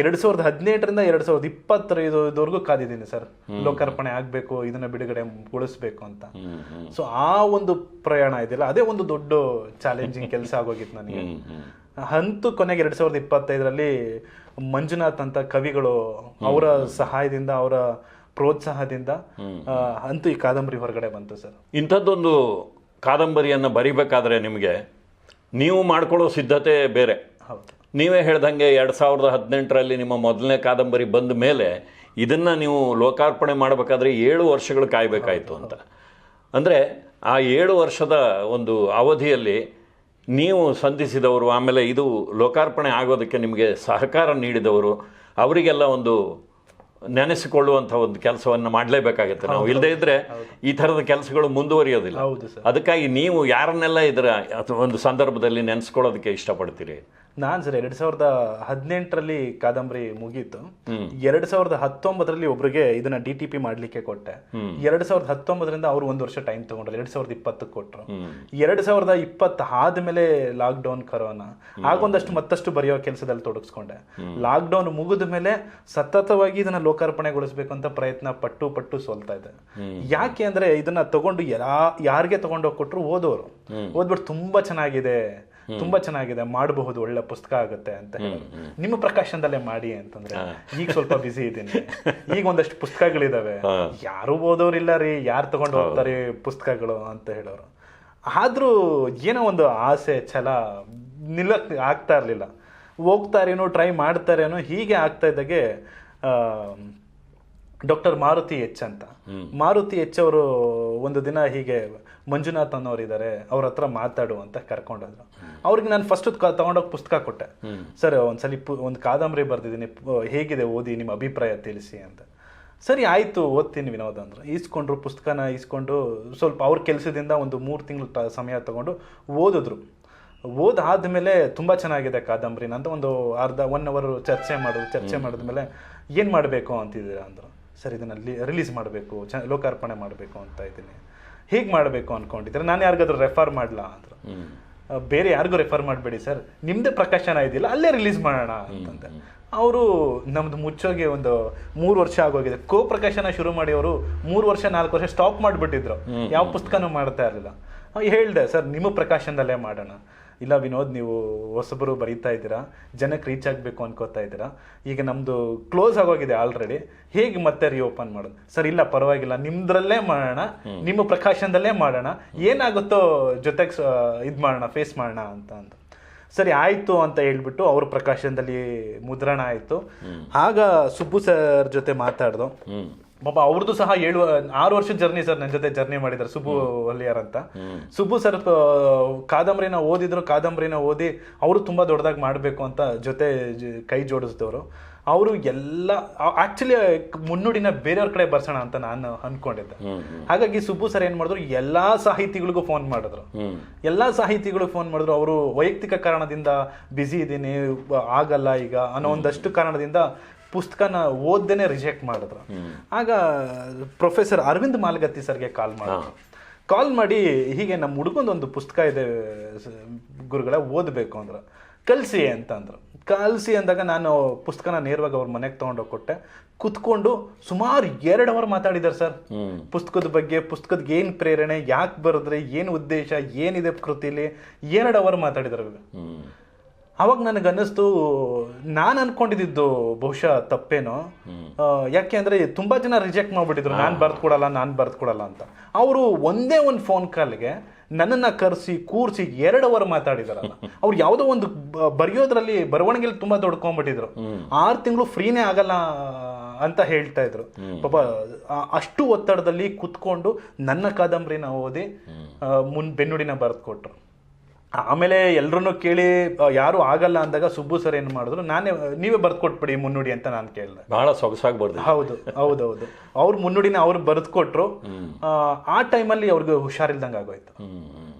B: ಎರಡ್ ಸಾವಿರದ ಹದಿನೆಂಟರಿಂದ ಎರಡ್ ಸಾವಿರದ ಇಪ್ಪತ್ತೈದವರೆಗೂ ಕಾದಿದ್ದೀನಿ ಸರ್. ಲೋಕಾರ್ಪಣೆ ಆಗ್ಬೇಕು ಇದನ್ನ ಬಿಡುಗಡೆ ಗೊಳಿಸ್ಬೇಕು ಅಂತ. ಸೊ ಆ ಒಂದು ಪ್ರಯಾಣ ಇದೆಯಲ್ಲ ಅದೇ ಒಂದು ದೊಡ್ಡ ಚಾಲೆಂಜಿಂಗ್ ಕೆಲಸ ಆಗೋಗಿತ್ತು ನನಗೆ.
A: ಹ್ಮ್
B: ಕೊನೆಗೆ ಎರಡ್ ಸಾವಿರದ ಇಪ್ಪತ್ತೈದರಲ್ಲಿ ಮಂಜುನಾಥ್ ಅಂತ ಕವಿಗಳು ಅವರ ಸಹಾಯದಿಂದ ಅವರ ಪ್ರೋತ್ಸಾಹದಿಂದ ಅಂತೂ ಈ ಕಾದಂಬರಿ ಹೊರಗಡೆ ಬಂತು ಸರ್.
A: ಇಂಥದ್ದೊಂದು ಕಾದಂಬರಿಯನ್ನು ಬರಿಬೇಕಾದ್ರೆ ನಿಮಗೆ ನೀವು ಮಾಡ್ಕೊಳ್ಳೋ ಸಿದ್ಧತೆ ಬೇರೆ. ನೀವೇ ಹೇಳ್ದಂಗೆ ಎರಡು ಸಾವಿರದ ಹದಿನೆಂಟರಲ್ಲಿ ನಿಮ್ಮ ಮೊದಲನೇ ಕಾದಂಬರಿ ಬಂದ ಮೇಲೆ ಇದನ್ನು ನೀವು ಲೋಕಾರ್ಪಣೆ ಮಾಡಬೇಕಾದ್ರೆ ಏಳು ವರ್ಷಗಳು ಕಾಯಬೇಕಾಯಿತು ಅಂತ. ಅಂದರೆ ಆ ಏಳು ವರ್ಷದ ಒಂದು ಅವಧಿಯಲ್ಲಿ ನೀವು ಸಂಧಿಸಿದವರು ಆಮೇಲೆ ಇದು ಲೋಕಾರ್ಪಣೆ ಆಗೋದಕ್ಕೆ ನಿಮಗೆ ಸಹಕಾರ ನೀಡಿದವರು ಅವರಿಗೆಲ್ಲ ಒಂದು ನೆನೆಸಿಕೊಳ್ಳುವಂಥ ಒಂದು ಕೆಲಸವನ್ನು ಮಾಡಲೇಬೇಕಾಗುತ್ತೆ. ನಾವು ಇಲ್ಲದೇ ಇದ್ದರೆ ಈ ಥರದ ಕೆಲಸಗಳು ಮುಂದುವರಿಯೋದಿಲ್ಲ. ಅದಕ್ಕಾಗಿ ನೀವು ಯಾರನ್ನೆಲ್ಲ ಇದರ ಒಂದು ಸಂದರ್ಭದಲ್ಲಿ ನೆನೆಸ್ಕೊಳ್ಳೋದಕ್ಕೆ ಇಷ್ಟಪಡ್ತೀರಿ?
B: ನಾನ್ ಸರ್ ಎರಡ್ ಸಾವಿರದ ಹದಿನೆಂಟರಲ್ಲಿ ಕಾದಂಬರಿ ಮುಗೀತು. ಎರಡ್ ಸಾವಿರದ ಹತ್ತೊಂಬತ್ತರಲ್ಲಿ ಒಬ್ರಿಗೆ ಇದನ್ನ ಡಿ ಟಿ ಪಿ ಮಾಡ್ಲಿಕ್ಕೆ ಕೊಟ್ಟೆ. ಎರಡ್ ಸಾವಿರದ ಹತ್ತೊಂಬತ್ತರಿಂದ ಅವ್ರು ಒಂದು ವರ್ಷ ಟೈಮ್ ತಗೊಂಡ್ರು ಎರಡ್ ಸಾವಿರದ ಇಪ್ಪತ್ತಕ್ಕೆ ಕೊಟ್ರು. ಎರಡ್ ಸಾವಿರದ ಇಪ್ಪತ್ತ ಆದ್ಮೇಲೆ ಲಾಕ್ ಡೌನ್ ಕರೋನಾ ಆಗೊಂದಷ್ಟು ಮತ್ತಷ್ಟು ಬರೆಯೋ ಕೆಲಸದಲ್ಲಿ ತೊಡಗಿಸ್ಕೊಂಡೆ. ಲಾಕ್ ಡೌನ್ ಮುಗಿದ ಮೇಲೆ ಸತತವಾಗಿ ಇದನ್ನ ಲೋಕಾರ್ಪಣೆಗೊಳಿಸಬೇಕು ಅಂತ ಪ್ರಯತ್ನ ಪಟ್ಟು ಪಟ್ಟು ಸೋಲ್ತಾ ಇದೆ ಯಾಕೆ ಅಂದ್ರೆ ಇದನ್ನ ತಗೊಂಡು ಯಾ ಯಾರಿಗೆ ತಗೊಂಡೋಗಿ ಕೊಟ್ರು ಓದೋರು. ಓದ್ಬಿಟ್ಟು ತುಂಬಾ ಚೆನ್ನಾಗಿದೆ. ತುಂಬಾ ಚೆನ್ನಾಗಿದೆ ಮಾಡಬಹುದು ಒಳ್ಳೆ ಪುಸ್ತಕ ಆಗುತ್ತೆ ಅಂತ ನಿಮ್ಮ ಪ್ರಕಾಶನದಲ್ಲೇ ಮಾಡಿ ಅಂತಂದ್ರೆ ಈಗ ಸ್ವಲ್ಪ ಬಿಸಿ ಇದ್ದೀನಿ. ಈಗ ಒಂದಷ್ಟು ಪುಸ್ತಕಗಳಿದಾವೆ. ಯಾರು ಓದೋರಿಲ್ಲ ರೀ ಯಾರು ತಗೊಂಡು ಹೋಗ್ತಾರೆ ಪುಸ್ತಕಗಳು ಅಂತ ಹೇಳೋರು. ಆದ್ರೂ ಏನೋ ಒಂದು ಆಸೆ ಛಲ ನಿಲ್ಲಕ್ ಆಗ್ತಾ ಇರ್ಲಿಲ್ಲ. ಹೋಗ್ತಾರೇನೋ ಟ್ರೈ ಮಾಡ್ತಾರೇನೋ ಹೀಗೆ ಆಗ್ತಾ ಇದ್ದಾಗೆ ಡಾಕ್ಟರ್ ಮಾರುತಿ ಎಚ್ ಅಂತ. ಮಾರುತಿ ಎಚ್ ಅವರು ಒಂದು ದಿನ ಹೀಗೆ ಮಂಜುನಾಥ್ ಅನ್ನೋರು ಇದ್ದಾರೆ ಅವ್ರ ಹತ್ರ ಮಾತಾಡು ಅಂತ ಕರ್ಕೊಂಡೋದ್ರು. ಅವ್ರಿಗೆ ನಾನು ಫಸ್ಟ್ ತಗೊಂಡೋಗಿ ಪುಸ್ತಕ ಕೊಟ್ಟೆ. ಸರ್ ಒಂದ್ಸಲಿ ಪು ಒಂದು ಕಾದಂಬರಿ ಬರ್ದಿದ್ದೀನಿ. ಹೇಗಿದೆ ಓದಿ ನಿಮ್ಮ ಅಭಿಪ್ರಾಯ ತಿಳಿಸಿ ಅಂತ. ಸರಿ ಆಯ್ತು ಓದ್ತೀನಿ ವಿನೋದ್ ಅಂದ್ರೆ. ಈಸ್ಕೊಂಡ್ರು ಪುಸ್ತಕನ ಈಸ್ಕೊಂಡು ಸ್ವಲ್ಪ ಅವ್ರ ಕೆಲಸದಿಂದ ಒಂದು ಮೂರು ತಿಂಗಳು ಸಮಯ ತಗೊಂಡು ಓದಿದ್ರು. ಓದಾದ್ಮೇಲೆ ತುಂಬಾ ಚೆನ್ನಾಗಿದೆ ಕಾದಂಬರಿ. ಅಂತ ಒಂದು ಅರ್ಧ ಒನ್ ಅವರ್ ಚರ್ಚೆ ಮಾಡೋದು ಚರ್ಚೆ ಮಾಡಿದ್ಮೇಲೆ ಏನು ಮಾಡಬೇಕು ಅಂತಿದ್ದೀರಾ ಅಂದ್ರು. ಸರ್ ಇದನ್ನ ರಿಲೀಸ್ ಮಾಡಬೇಕು ಚ ಲೋಕಾರ್ಪಣೆ ಮಾಡಬೇಕು ಅಂತ ಇದ್ದೀನಿ. ಹೀಗೆ ಮಾಡಬೇಕು ಅಂದ್ಕೊಂಡಿದ್ರೆ ನಾನು ಯಾರಿಗಾದ್ರೂ ರೆಫರ್ ಮಾಡ್ಲಾ? ಅಂದ್ರು. ಬೇರೆ ಯಾರಿಗೂ ರೆಫರ್ ಮಾಡಬೇಡಿ ಸರ್ ನಿಮ್ಮದೇ ಪ್ರಕಾಶನ ಇದೆಯಲ್ಲ ಅಲ್ಲೇ ರಿಲೀಸ್ ಮಾಡೋಣ ಅಂತಂದೆ ಅವರು ನಮ್ದು ಮುಚ್ಚೋಗಿ ಒಂದು ಮೂರು ವರ್ಷ ಆಗೋಗಿದೆ. ಕೋ ಪ್ರಕಾಶನ ಶುರು ಮಾಡಿ ಅವರು ಮೂರು ವರ್ಷ ನಾಲ್ಕು ವರ್ಷ ಸ್ಟಾಪ್ ಮಾಡಿಬಿಟ್ಟಿದ್ರು. ಯಾವ ಪುಸ್ತಕನೂ ಮಾಡ್ತಾ ಇರಲಿಲ್ಲ. ಹೇಳ್ದೆ ಸರ್ ನಿಮ್ಮ ಪ್ರಕಾಶನದಲ್ಲೇ ಮಾಡೋಣ. ಇಲ್ಲ ವಿನೋದ್ ನೀವು ಹೊಸಬರು ಬರೀತಾ ಇದ್ದೀರಾ? ಜನಕ್ಕೆ ರೀಚ್ ಆಗಬೇಕು ಅನ್ಕೋತಾ ಇದ್ದೀರಾ? ಈಗ ನಮ್ದು ಕ್ಲೋಸ್ ಆಗೋಗಿದೆ ಆಲ್ರೆಡಿ ಹೇಗೆ ಮತ್ತೆ ರಿಓಪನ್ ಮಾಡೋದು? ಸರ್ ಇಲ್ಲ ಪರವಾಗಿಲ್ಲ. ನಿಮ್ದ್ರಲ್ಲೇ ಮಾಡೋಣ. ನಿಮ್ಮ ಪ್ರಕಾಶನದಲ್ಲೇ ಮಾಡೋಣ. ಏನಾಗುತ್ತೋ ಜೊತೆಗೆ ಇದು ಮಾಡೋಣ ಫೇಸ್ ಮಾಡೋಣ ಅಂತ ಅಂತ ಸರಿ ಆಯ್ತು ಅಂತ ಹೇಳ್ಬಿಟ್ಟು ಅವ್ರ ಪ್ರಕಾಶನದಲ್ಲಿ ಮುದ್ರಣ ಆಯ್ತು. ಆಗ ಸುಬ್ಬು ಸರ್ ಜೊತೆ ಮಾತಾಡ್ದು. ಪಾಪ ಅವ್ರದ್ದು ಸಹ ಏಳು ಆರು ವರ್ಷದ ಜರ್ನಿ ಸರ್ ನನ್ನ ಜೊತೆ ಜರ್ನಿ ಮಾಡಿದ್ದಾರೆ ಸುಬ್ಬು ವಲ್ಲಿಯರ್ ಅಂತ. ಸುಬ್ಬು ಸರ್ ಕಾದಂಬರಿನ ಓದಿದ್ರು ಕಾದಂಬರಿನ ಓದಿ ಅವರು ತುಂಬಾ ದೊಡ್ಡದಾಗಿ ಮಾಡಬೇಕು ಅಂತ ಜೊತೆ ಕೈ ಜೋಡಿಸಿದವರು. ಅವರು ಎಲ್ಲ ಆಕ್ಚುಲಿ ಮುನ್ನುಡಿನ ಬೇರೆಯವ್ರ ಕಡೆ ಬರ್ಸೋಣ ಅಂತ ನಾನು ಅನ್ಕೊಂಡಿದ್ದೆ. ಹಾಗಾಗಿ ಸುಬ್ಬು ಸರ್ ಏನ್ ಮಾಡಿದ್ರು ಎಲ್ಲಾ ಸಾಹಿತಿಗಳಿಗೂ ಫೋನ್ ಮಾಡಿದ್ರು. ಎಲ್ಲಾ ಸಾಹಿತಿಗಳಿಗೂ ಫೋನ್ ಮಾಡಿದ್ರು. ಅವರು ವೈಯಕ್ತಿಕ ಕಾರಣದಿಂದ ಬ್ಯುಸಿ ಇದ್ದೀನಿ ಆಗಲ್ಲ ಈಗ ಅನ್ನೋ ಒಂದಷ್ಟು ಕಾರಣದಿಂದ ಪುಸ್ತಕನ ಓದ್ದೇನೆ ರಿಜೆಕ್ಟ್ ಮಾಡಿದ್ರು. ಆಗ ಪ್ರೊಫೆಸರ್ ಅರವಿಂದ್ ಮಾಲ್ಗತಿ ಸರ್ಗೆ ಕಾಲ್ ಮಾಡಿದ್ರು. ಕಾಲ್ ಮಾಡಿ ಹೀಗೆ ನಮ್ಮ ಹುಡುಗಂದೊಂದು ಪುಸ್ತಕ ಇದೆ ಗುರುಗಳ ಓದಬೇಕು ಅಂದ್ರೆ. ಕಲಿಸಿ ಅಂತ ಅಂದ್ರು. ಕಲಿಸಿ ಅಂದಾಗ ನಾನು ಪುಸ್ತಕನ ನೇರವಾಗಿ ಅವ್ರ ಮನೆಗೆ ತೊಗೊಂಡೋಗಿ ಕೊಟ್ಟೆ. ಕುತ್ಕೊಂಡು ಸುಮಾರು ಎರಡು ಅವರ್ ಮಾತಾಡಿದ್ದಾರೆ ಸರ್. ಪುಸ್ತಕದ ಬಗ್ಗೆ ಪುಸ್ತಕದ ಏನು ಪ್ರೇರಣೆ ಯಾಕೆ ಬರೆದ್ರೆ ಏನು ಉದ್ದೇಶ ಏನಿದೆ ಕೃತಿಲಿ ಎರಡು ಅವರ್ ಮಾತಾಡಿದ್ದಾರೆ ಅವಾಗ ನನಗೆ ಅನ್ನಿಸ್ತು ನಾನು ಅನ್ಕೊಂಡಿದ್ದು ಬಹುಶಃ ತಪ್ಪೇನೋ. ಯಾಕೆ ಅಂದರೆ ತುಂಬಾ ಜನ ರಿಜೆಕ್ಟ್ ಮಾಡಿಬಿಟ್ಟಿದ್ರು ನಾನು ಬರ್ದು ಕೊಡಲ್ಲ ನಾನು ಬರ್ದ್ ಕೊಡಲ್ಲ ಅಂತ. ಅವರು ಒಂದೇ ಒಂದು ಫೋನ್ ಕಾಲ್ಗೆ ನನ್ನನ್ನ ಕರೆಸಿ ಕೂರಿಸಿ ಎರಡು ಅವರ್ ಮಾತಾಡಿದಾರಲ್ಲ. ಅವ್ರು ಯಾವುದೋ ಒಂದು ಬರೆಯೋದ್ರಲ್ಲಿ ಬರವಣಿಗೆಲಿ ತುಂಬಾ ದೊಡ್ಕೊಂಡ್ಬಿಟ್ಟಿದ್ರು ಆರು ತಿಂಗಳು ಫ್ರೀನೇ ಆಗಲ್ಲ ಅಂತ ಹೇಳ್ತಾ ಇದ್ರು. ಪಾಪ ಅಷ್ಟು ಒತ್ತಡದಲ್ಲಿ ಕುತ್ಕೊಂಡು ನನ್ನ ಕಾದಂಬರಿನ ಓದಿ ಮುನ್ ಬೆನ್ನುಡಿನ ಬರೆದು ಕೊಟ್ರು ಆಮೇಲೆ ಎಲ್ರನ್ನೂ ಕೇಳಿ ಯಾರು ಆಗಲ್ಲ ಅಂದಾಗ ಸುಬ್ಬು ಸರ್ ಏನು ಮಾಡಿದ್ರು ನಾನೇ ನೀವೇ ಬರ್ದು ಕೊಟ್ಬಿಡಿ ಮುನ್ನುಡಿ ಅಂತ ನಾನು ಕೇಳಿದೆ.
A: ಬಹಳ ಸೊಗಸಾಗಿ ಬರ್ದು
B: ಹೌದು ಹೌದೌದು ಅವ್ರ ಮುನ್ನುಡಿನ ಅವ್ರು ಬರೆದ್ಕೊಟ್ರು ಆ, ಟೈಮಲ್ಲಿ ಅವ್ರಿಗೆ ಹುಷಾರಿಲ್ದಂಗೆ ಆಗೋಯ್ತು.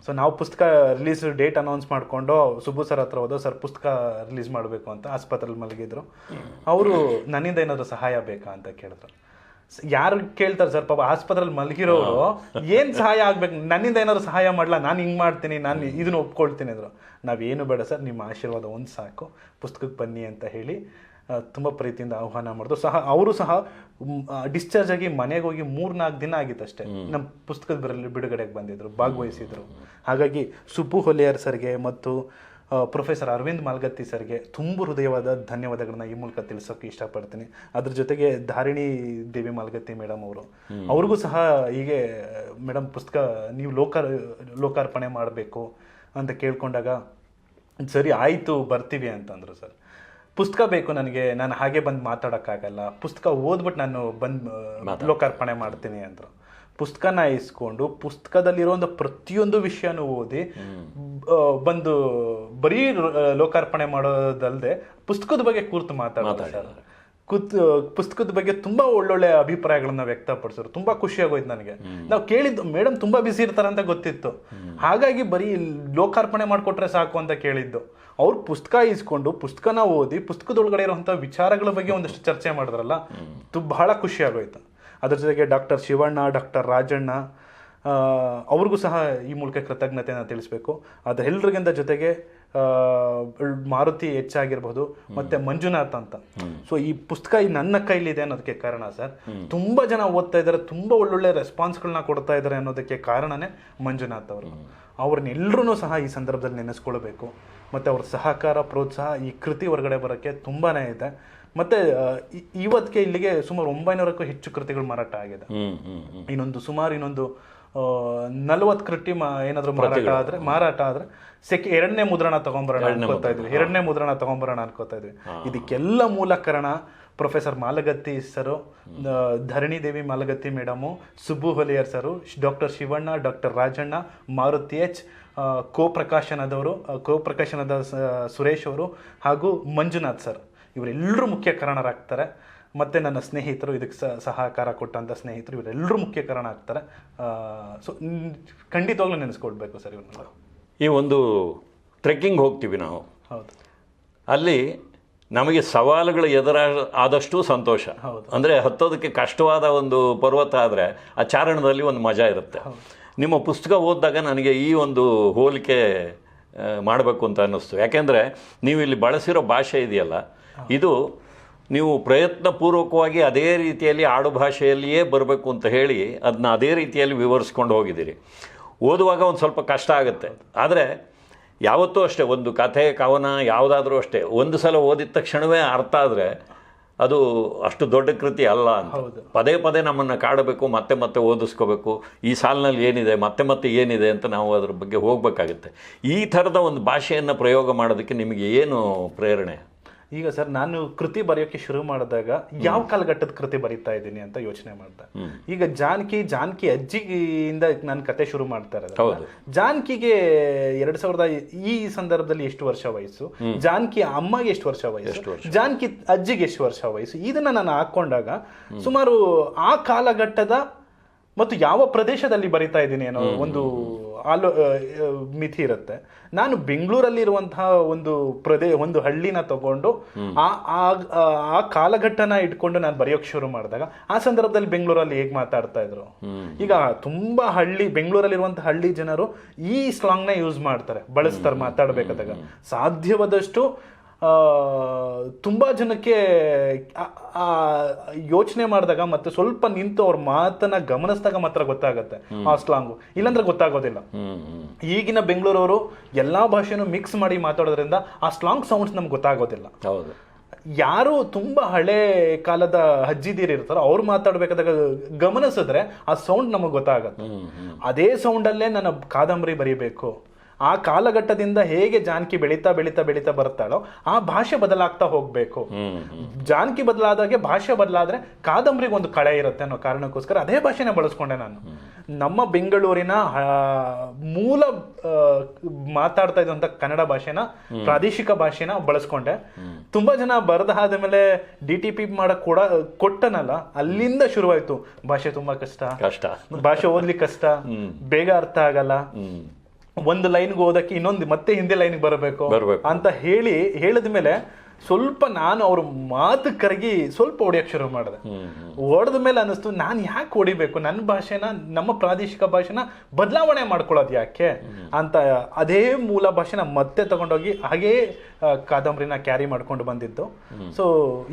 B: ಸೊ ನಾವು ಪುಸ್ತಕ ರಿಲೀಸ್ ಡೇಟ್ ಅನೌನ್ಸ್ ಮಾಡ್ಕೊಂಡು ಸುಬ್ಬು ಸರ್ ಹತ್ರ ಹೋದೋ ಸರ್ ಪುಸ್ತಕ ರಿಲೀಸ್ ಮಾಡಬೇಕು ಅಂತ ಆಸ್ಪತ್ರೆಲಿ ಮಲಗಿದ್ರು. ಅವರು ನನ್ನಿಂದ ಏನಾದರೂ ಸಹಾಯ ಬೇಕಾ? ಅಂತ ಕೇಳಿದ್ರು. ಯಾರು ಕೇಳ್ತಾರೆ ಸರ್? ಪಾಪ ಆಸ್ಪತ್ರೆಯಲ್ಲಿ ಮಲಗಿರೋರು ಏನ್ ಸಹಾಯ ಆಗ್ಬೇಕು? ನನ್ನಿಂದ ಏನಾದ್ರು ಸಹಾಯ ಮಾಡ್ಲಾ? ನಾನು ಹಿಂಗ್ ಮಾಡ್ತೀನಿ ನಾನು ಇದನ್ನ ಒಪ್ಕೊಳ್ತೀನಿ ಅಂದ್ರು. ನಾವೇನು ಬೇಡ ಸರ್ ನಿಮ್ಮ ಆಶೀರ್ವಾದ ಒಂದು ಸಾಕು. ಪುಸ್ತಕಕ್ಕೆ ಬನ್ನಿ ಅಂತ ಹೇಳಿ ತುಂಬ ಪ್ರೀತಿಯಿಂದ ಆಹ್ವಾನ ಮಾಡಿದ್ರು. ಸಹ ಅವರು ಸಹ ಡಿಸ್ಚಾರ್ಜ್ ಆಗಿ ಮನೆಗೆ ಹೋಗಿ ಮೂರ್ನಾಲ್ಕು ದಿನ ಆಗಿತ್ತು ಅಷ್ಟೇ. ನಮ್ಮ ಪುಸ್ತಕದ ಬರಲಿ ಬಿಡುಗಡೆಗೆ ಬಂದಿದ್ರು ಭಾಗವಹಿಸಿದ್ರು. ಹಾಗಾಗಿ ಸುಬ್ಬು ಹೊಲಿಯರ್ ಸರ್ಗೆ ಮತ್ತು ಪ್ರೊಫೆಸರ್ ಅರವಿಂದ್ ಮಾಲ್ಗತ್ತಿ ಸರ್ಗೆ ತುಂಬ ಹೃದಯವಾದ ಧನ್ಯವಾದಗಳನ್ನ ಈ ಮೂಲಕ ತಿಳಿಸೋಕೆ ಇಷ್ಟಪಡ್ತೀನಿ. ಅದ್ರ ಜೊತೆಗೆ ಧಾರಿಣಿ ದೇವಿ ಮಾಲ್ಗತ್ತಿ ಮೇಡಮ್ ಅವರು. ಅವ್ರಿಗೂ ಸಹ ಹೀಗೆ ಮೇಡಮ್ ಪುಸ್ತಕ ನೀವು ಲೋಕಾರ್ ಲೋಕಾರ್ಪಣೆ ಮಾಡಬೇಕು ಅಂತ ಕೇಳ್ಕೊಂಡಾಗ ಸರಿ ಆಯಿತು ಬರ್ತೀವಿ ಅಂತಂದರು ಸರ್. ಪುಸ್ತಕ ಬೇಕು ನನಗೆ ನಾನು ಹಾಗೆ ಬಂದು ಮಾತಾಡೋಕ್ಕಾಗಲ್ಲ. ಪುಸ್ತಕ ಓದ್ಬಿಟ್ಟು ನಾನು ಬಂದು ಲೋಕಾರ್ಪಣೆ ಮಾಡ್ತೀನಿ ಅಂದರು. ಪುಸ್ತಕನ ಇಸ್ಕೊಂಡು ಪುಸ್ತಕದಲ್ಲಿರುವಂಥ ಪ್ರತಿಯೊಂದು ವಿಷಯನೂ ಓದಿ ಬಂದು ಬರೀ ಲೋಕಾರ್ಪಣೆ ಮಾಡೋದಲ್ಲದೆ ಪುಸ್ತಕದ ಬಗ್ಗೆ ಕೂರ್ತು ಮಾತಾಡ್ತಾರೆ ಕುತ್ ಪುಸ್ತಕದ ಬಗ್ಗೆ ತುಂಬಾ ಒಳ್ಳೊಳ್ಳೆ ಅಭಿಪ್ರಾಯಗಳನ್ನ ವ್ಯಕ್ತಪಡಿಸಿದ್ರು. ತುಂಬಾ ಖುಷಿ ಆಗೋಯ್ತು ನನಗೆ. ನಾವು ಕೇಳಿದ್ದು ಮೇಡಮ್ ತುಂಬಾ ಬಿಸಿ ಇರ್ತಾರೆ ಅಂತ ಗೊತ್ತಿತ್ತು. ಹಾಗಾಗಿ ಬರೀ ಲೋಕಾರ್ಪಣೆ ಮಾಡಿಕೊಟ್ರೆ ಸಾಕು ಅಂತ ಕೇಳಿದ್ದು. ಅವ್ರು ಪುಸ್ತಕ ಇಸ್ಕೊಂಡು ಪುಸ್ತಕನ ಓದಿ ಪುಸ್ತಕದೊಳಗಡೆ ಇರುವಂಥ ವಿಚಾರಗಳ ಬಗ್ಗೆ ಒಂದಷ್ಟು ಚರ್ಚೆ ಮಾಡಿದ್ರಲ್ಲ ತು ಬಹಳ ಖುಷಿ ಆಗೋಯ್ತು. ಅದ್ರ ಜೊತೆಗೆ ಡಾಕ್ಟರ್ ಶಿವಣ್ಣ ಡಾಕ್ಟರ್ ರಾಜಣ್ಣ ಅವ್ರಿಗೂ ಸಹ ಈ ಮೂಲಕ ಕೃತಜ್ಞತೆಯನ್ನು ತಿಳಿಸ್ಬೇಕು. ಎಲ್ರಿಗಿಂತ ಜೊತೆಗೆ ಮಾರುತಿ ಹೆಚ್ಚಾಗಿರ್ಬೋದು ಮತ್ತೆ ಮಂಜುನಾಥ್ ಅಂತ. ಸೊ ಈ ಪುಸ್ತಕ ಈ ನನ್ನ ಕೈಲಿದೆ ಅನ್ನೋದಕ್ಕೆ ಕಾರಣ ಸರ್. ತುಂಬಾ ಜನ ಓದ್ತಾ ಇದ್ದಾರೆ ತುಂಬಾ ಒಳ್ಳೊಳ್ಳೆ ರೆಸ್ಪಾನ್ಸ್ಗಳನ್ನ ಕೊಡ್ತಾ ಇದ್ದಾರೆ ಅನ್ನೋದಕ್ಕೆ ಕಾರಣನೇ ಮಂಜುನಾಥ್ ಅವರು. ಅವ್ರನ್ನೆಲ್ಲರೂ ಸಹ ಈ ಸಂದರ್ಭದಲ್ಲಿ ನೆನೆಸ್ಕೊಳ್ಬೇಕು. ಮತ್ತೆ ಅವ್ರ ಸಹಕಾರ ಪ್ರೋತ್ಸಾಹ ಈ ಕೃತಿ ಹೊರಗಡೆ ಬರೋಕ್ಕೆ ತುಂಬಾನೇ ಇದೆ. ಮತ್ತೆ ಇವತ್ತಿಗೆ ಇಲ್ಲಿಗೆ ಸುಮಾರು ಒಂಬೈನೂರಕ್ಕೂ ಹೆಚ್ಚು ಕೃತಿಗಳು ಮಾರಾಟ ಆಗಿದೆ. ಇನ್ನೊಂದು ಸುಮಾರು ಇನ್ನೊಂದು ನಲವತ್ತು ಕೃತಿ ಏನಾದರೂ ಮಾರಾಟ ಆದ್ರೆ ಮಾರಾಟ ಆದ್ರೆ ಸೆಕೆ ಎರಡನೇ ಮುದ್ರಣ ತಗೊಂಬರೋಣ ಅನ್ಕೋತಾ ಇದ್ವಿ. ಎರಡನೇ ಮುದ್ರಣ ತಗೊಂಬರೋಣ ಅನ್ಕೋತಾ ಇದ್ವಿ. ಇದಕ್ಕೆಲ್ಲ ಮೂಲ ಕಾರಣ professor Malagatti sir Dharanidevi Dharani Devi Malagatti madam Subbu Holiyar sir doctor Shivanna doctor Rajanna Maruti H ಕೋಪ್ರಕಾಶನದವರು ಕೋ ಪ್ರಕಾಶನದವರು ಆ, ಕೋ ಪ್ರಕಾಶನದ ಸುರೇಶ್ ಅವರು ಹಾಗೂ ಮಂಜುನಾಥ್ ಸರ್. ಇವರೆಲ್ಲರೂ ಮುಖ್ಯ ಕಾರಣರಾಗ್ತಾರೆ ಮತ್ತು ನನ್ನ ಸ್ನೇಹಿತರು ಇದಕ್ಕೆ ಸಹಕಾರ ಕೊಟ್ಟಂಥ ಸ್ನೇಹಿತರು ಇವರೆಲ್ಲರೂ ಮುಖ್ಯ ಕಾರಣ ಆಗ್ತಾರೆ ಸೊ ಖಂಡಿತವಾಗ್ಲೂ ನೆನೆಸ್ಕೊಳ್ಬೇಕು ಸರ್ ಇವ್ರನ್ನ.
A: ಈ ಒಂದು ಟ್ರೆಕ್ಕಿಂಗ್ ಹೋಗ್ತೀವಿ ನಾವು.
B: ಹೌದು.
A: ಅಲ್ಲಿ ನಮಗೆ ಸವಾಲುಗಳು ಎದುರ ಆದಷ್ಟು ಸಂತೋಷ.
B: ಹೌದು.
A: ಅಂದರೆ ಹತ್ತೋದಕ್ಕೆ ಕಷ್ಟವಾದ ಒಂದು ಪರ್ವತ ಆದರೆ ಆ ಚಾರಣದಲ್ಲಿ ಒಂದು ಮಜಾ ಇರುತ್ತೆ. ನಿಮ್ಮ ಪುಸ್ತಕ ಓದಿದಾಗ ನನಗೆ ಈ ಒಂದು ಹೋಲಿಕೆ ಮಾಡಬೇಕು ಅಂತ ಅನ್ನಿಸ್ತು. ಯಾಕೆಂದರೆ ನೀವು ಇಲ್ಲಿ ಬಳಸಿರೋ ಭಾಷೆ ಇದೆಯಲ್ಲ ಇದು ನೀವು ಪ್ರಯತ್ನಪೂರ್ವಕವಾಗಿ ಅದೇ ರೀತಿಯಲ್ಲಿ ಆಡು ಭಾಷೆಯಲ್ಲಿಯೇ ಬರಬೇಕು ಅಂತ ಹೇಳಿ ಅದನ್ನ ಅದೇ ರೀತಿಯಲ್ಲಿ ವಿವರಿಸ್ಕೊಂಡು ಹೋಗಿದ್ದೀರಿ. ಓದುವಾಗ ಒಂದು ಸ್ವಲ್ಪ ಕಷ್ಟ ಆಗುತ್ತೆ. ಆದರೆ ಯಾವತ್ತೂ ಅಷ್ಟೇ ಒಂದು ಕಥೆ ಕವನ ಯಾವುದಾದ್ರೂ ಅಷ್ಟೇ ಒಂದು ಸಲ ಓದಿದ ತಕ್ಷಣವೇ ಅರ್ಥ ಆದರೆ ಅದು ಅಷ್ಟು ದೊಡ್ಡ ಕೃತಿ ಅಲ್ಲ ಅಂತ. ಪದೇ ಪದೇ ನಮ್ಮನ್ನು ಕಾಡಬೇಕು ಮತ್ತೆ ಮತ್ತೆ ಓದಿಸ್ಕೋಬೇಕು ಈ ಸಾಲಿನಲ್ಲಿ ಏನಿದೆ ಮತ್ತೆ ಮತ್ತೆ ಏನಿದೆ ಅಂತ ನಾವು ಅದ್ರ ಬಗ್ಗೆ ಹೋಗಬೇಕಾಗುತ್ತೆ. ಈ ಥರದ ಒಂದು ಭಾಷೆಯನ್ನು ಪ್ರಯೋಗ ಮಾಡೋದಕ್ಕೆ ನಿಮಗೆ ಏನು ಪ್ರೇರಣೆ?
B: ಈಗ ಸರ್ ನಾನು ಕೃತಿ ಬರೆಯೋಕೆ ಶುರು ಮಾಡಿದಾಗ ಯಾವ ಕಾಲಘಟ್ಟದ ಕೃತಿ ಬರೀತಾ ಇದ್ದೀನಿ ಅಂತ ಯೋಚನೆ ಮಾಡ್ತಾ ಈಗ ಜಾನಕಿ ಜಾನಕಿ ಅಜ್ಜಿಯಿಂದ ನಾನು ಕತೆ ಶುರು ಮಾಡ್ತಾ ಇರೋದು. ಜಾನಕಿಗೆ ಎರಡ್ ಸಾವಿರದ ಈ ಸಂದರ್ಭದಲ್ಲಿ ಎಷ್ಟು ವರ್ಷ ವಯಸ್ಸು? ಜಾನಕಿ ಅಮ್ಮಗೆ ಎಷ್ಟು ವರ್ಷ ವಯಸ್ಸು? ಜಾನಕಿ ಅಜ್ಜಿಗೆ ಎಷ್ಟು ವರ್ಷ ವಯಸ್ಸು? ಇದನ್ನ ನಾನು ಹಾಕೊಂಡಾಗ ಸುಮಾರು ಆ ಕಾಲಘಟ್ಟದ ಮತ್ತು ಯಾವ ಪ್ರದೇಶದಲ್ಲಿ ಬರಿತಾ ಇದ್ದೀನಿ ಅನ್ನೋ ಒಂದು ಆಲೋ ಮಿತಿ ಇರುತ್ತೆ. ನಾನು ಬೆಂಗಳೂರಲ್ಲಿರುವಂತಹ ಒಂದು ಪ್ರದೇಶ ಒಂದು ಹಳ್ಳಿನ ತಗೊಂಡು ಆ ಆ- ಕಾಲಘಟ್ಟನ ಇಟ್ಕೊಂಡು ನಾನು ಬರೆಯೋಕ್ ಶುರು ಮಾಡಿದಾಗ ಆ ಸಂದರ್ಭದಲ್ಲಿ ಬೆಂಗಳೂರಲ್ಲಿ ಹೇಗೆ ಮಾತಾಡ್ತಾ ಇದ್ರು? ಈಗ ತುಂಬಾ ಹಳ್ಳಿ ಬೆಂಗಳೂರಲ್ಲಿ ಇರುವಂತಹ ಹಳ್ಳಿ ಜನರು ಈ ಸ್ಲಾಂಗ್ನ ಯೂಸ್ ಮಾಡ್ತಾರೆ ಬಳಸ್ತಾರೆ ಮಾತಾಡ್ಬೇಕಾದಾಗ. ಸಾಧ್ಯವಾದಷ್ಟು ತುಂಬಾ ಜನಕ್ಕೆ ಆ- ಯೋಚನೆ ಮಾಡಿದಾಗ ಮತ್ತೆ ಸ್ವಲ್ಪ ನಿಂತು ಅವ್ರ ಮಾತನ್ನ ಗಮನಿಸಿದಾಗ ಮಾತ್ರ ಗೊತ್ತಾಗುತ್ತೆ ಆ ಸ್ಲಾಂಗು ಇಲ್ಲಾಂದ್ರೆ ಗೊತ್ತಾಗೋದಿಲ್ಲ. ಈಗಿನ ಬೆಂಗಳೂರವರು ಎಲ್ಲಾ ಭಾಷೆನೂ ಮಿಕ್ಸ್ ಮಾಡಿ ಮಾತಾಡೋದ್ರಿಂದ ಆ ಸ್ಲಾಂಗ್ ಸೌಂಡ್ಸ್ ನಮ್ಗೆ ಗೊತ್ತಾಗೋದಿಲ್ಲ.
A: ಹೌದು.
B: ಯಾರು ತುಂಬಾ ಹಳೆ ಕಾಲದ ಅಜ್ಜಿದೀರ್ ಇರ್ತಾರೋ ಅವ್ರು ಮಾತಾಡ್ಬೇಕಾದಾಗ ಗಮನಿಸಿದ್ರೆ ಆ ಸೌಂಡ್ ನಮಗೆ ಗೊತ್ತಾಗತ್ತೆ. ಅದೇ ಸೌಂಡಲ್ಲೇ ನನ್ನ ಕಾದಂಬರಿ ಬರೀಬೇಕು. ಆ ಕಾಲಘಟ್ಟದಿಂದ ಹೇಗೆ ಜಾನಕಿ ಬೆಳೀತಾ ಬೆಳೀತಾ ಬೆಳೀತಾ ಬರ್ತಾಳೋ ಆ ಭಾಷೆ ಬದಲಾಗ್ತಾ ಹೋಗ್ಬೇಕು. ಜಾನಕಿ ಬದಲಾದಾಗೆ ಭಾಷೆ ಬದಲಾದ್ರೆ ಕಾದಂಬರಿಗೆ ಒಂದು ಕಳೆ ಇರುತ್ತೆ ಅನ್ನೋ ಕಾರಣಕ್ಕೋಸ್ಕರ ಅದೇ ಭಾಷೆನ ಬಳಸ್ಕೊಂಡೆ ನಾನು. ನಮ್ಮ ಬೆಂಗಳೂರಿನ ಮೂಲ ಮಾತಾಡ್ತಾ ಇದ್ದಂತ ಕನ್ನಡ ಭಾಷೆನ ಪ್ರಾದೇಶಿಕ ಭಾಷೆನ ಬಳಸ್ಕೊಂಡೆ. ತುಂಬಾ ಜನ ಬರದ ಮೇಲೆ ಡಿ ಟಿ ಪಿ ಮಾಡಕ್ ಕೂಡ ಕೊಟ್ಟನಲ್ಲ ಅಲ್ಲಿಂದ ಶುರುವಾಯ್ತು. ಭಾಷೆ ತುಂಬಾ ಕಷ್ಟ.
A: ಕಷ್ಟ.
B: ಭಾಷೆ ಓದ್ಲಿಕ್ಕೆ ಕಷ್ಟ. ಬೇಗ ಅರ್ಥ ಆಗಲ್ಲ. ಒಂದು ಲೈನ್ಗೆ ಓದಕ್ಕೆ ಇನ್ನೊಂದು ಮತ್ತೆ ಹಿಂದೆ ಲೈನ್ಗೆ ಬರಬೇಕು ಅಂತ ಹೇಳಿ ಹೇಳಿದ ಮೇಲೆ ಸ್ವಲ್ಪ ನಾನು ಅವ್ರ ಮಾತು ಕರಗಿ ಸ್ವಲ್ಪ ಹೊಡಿಯಕ್ಕೆ ಶುರು ಮಾಡಿದೆ. ಹೊಡೆದ ಮೇಲೆ ಅನಿಸ್ತು ನಾನು ಯಾಕೆ ಹೊಡಿಬೇಕು? ನನ್ನ ಭಾಷೆನ ನಮ್ಮ ಪ್ರಾದೇಶಿಕ ಭಾಷೆನ ಬದಲಾವಣೆ ಮಾಡ್ಕೊಳ್ಳೋದು ಯಾಕೆ? ಅಂತ ಅದೇ ಮೂಲ ಭಾಷೆನ ಮತ್ತೆ ತಗೊಂಡೋಗಿ ಹಾಗೇ ಕಾದಂಬರಿನ ಕ್ಯಾರಿ ಮಾಡ್ಕೊಂಡು ಬಂದಿದ್ದು. ಸೊ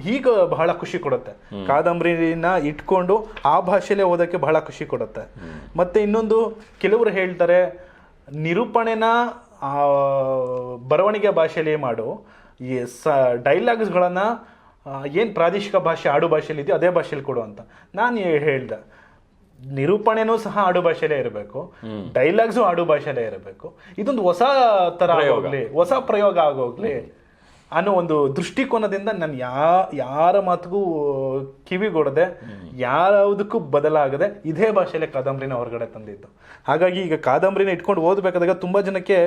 B: ಈಗ ಬಹಳ ಖುಷಿ ಕೊಡುತ್ತೆ. ಕಾದಂಬರಿನ ಇಟ್ಕೊಂಡು ಆ ಭಾಷೆಲೇ ಓದಕ್ಕೆ ಬಹಳ ಖುಷಿ ಕೊಡುತ್ತೆ. ಮತ್ತೆ ಇನ್ನೊಂದು ಕೆಲವರು ಹೇಳ್ತಾರೆ ನಿರೂಪಣೆನ ಬರವಣಿಗೆ ಭಾಷೆಯಲ್ಲಿ ಮಾಡು. ಈ ಸ ಡೈಲಾಗ್ಸ್ಗಳನ್ನು ಏನು ಪ್ರಾದೇಶಿಕ ಭಾಷೆ ಆಡು ಭಾಷೆಯಲ್ಲಿ ಇದೆಯೋ ಅದೇ ಭಾಷೆಯಲ್ಲಿ ಕೊಡು ಅಂತ. ನಾನು ಹೇಳ್ದೆ. ನಿರೂಪಣೆನೂ ಸಹ ಆಡು ಭಾಷೆಯಲ್ಲೇ ಇರಬೇಕು. ಡೈಲಾಗ್ಸು ಆಡು ಭಾಷೆಯಲ್ಲೇ ಇರಬೇಕು. ಇದೊಂದು ಹೊಸ ತರ ಆಗೋಗ್ಲಿ ಹೊಸ ಪ್ರಯೋಗ ಆಗೋಗ್ಲಿ. ಅನ್ನೋ ಒಂದು ದೃಷ್ಟಿಕೋನದಿಂದ ನಾನು ಯಾ ಯಾರ ಮಾತಿಗೂ ಕಿವಿಗೊಡದೆ ಯಾವುದಕ್ಕೂ ಬದಲಾಗದೆ ಇದೇ ಭಾಷೆಯಲ್ಲೇ ಕಾದಂಬರಿನ ಹೊರಗಡೆ ತಂದಿದ್ದು ಹಾಗಾಗಿ ಈಗ ಕಾದಂಬರಿನ ಇಟ್ಕೊಂಡು ಓದಬೇಕಾದಾಗ ತುಂಬಾ ಜನಕ್ಕೆ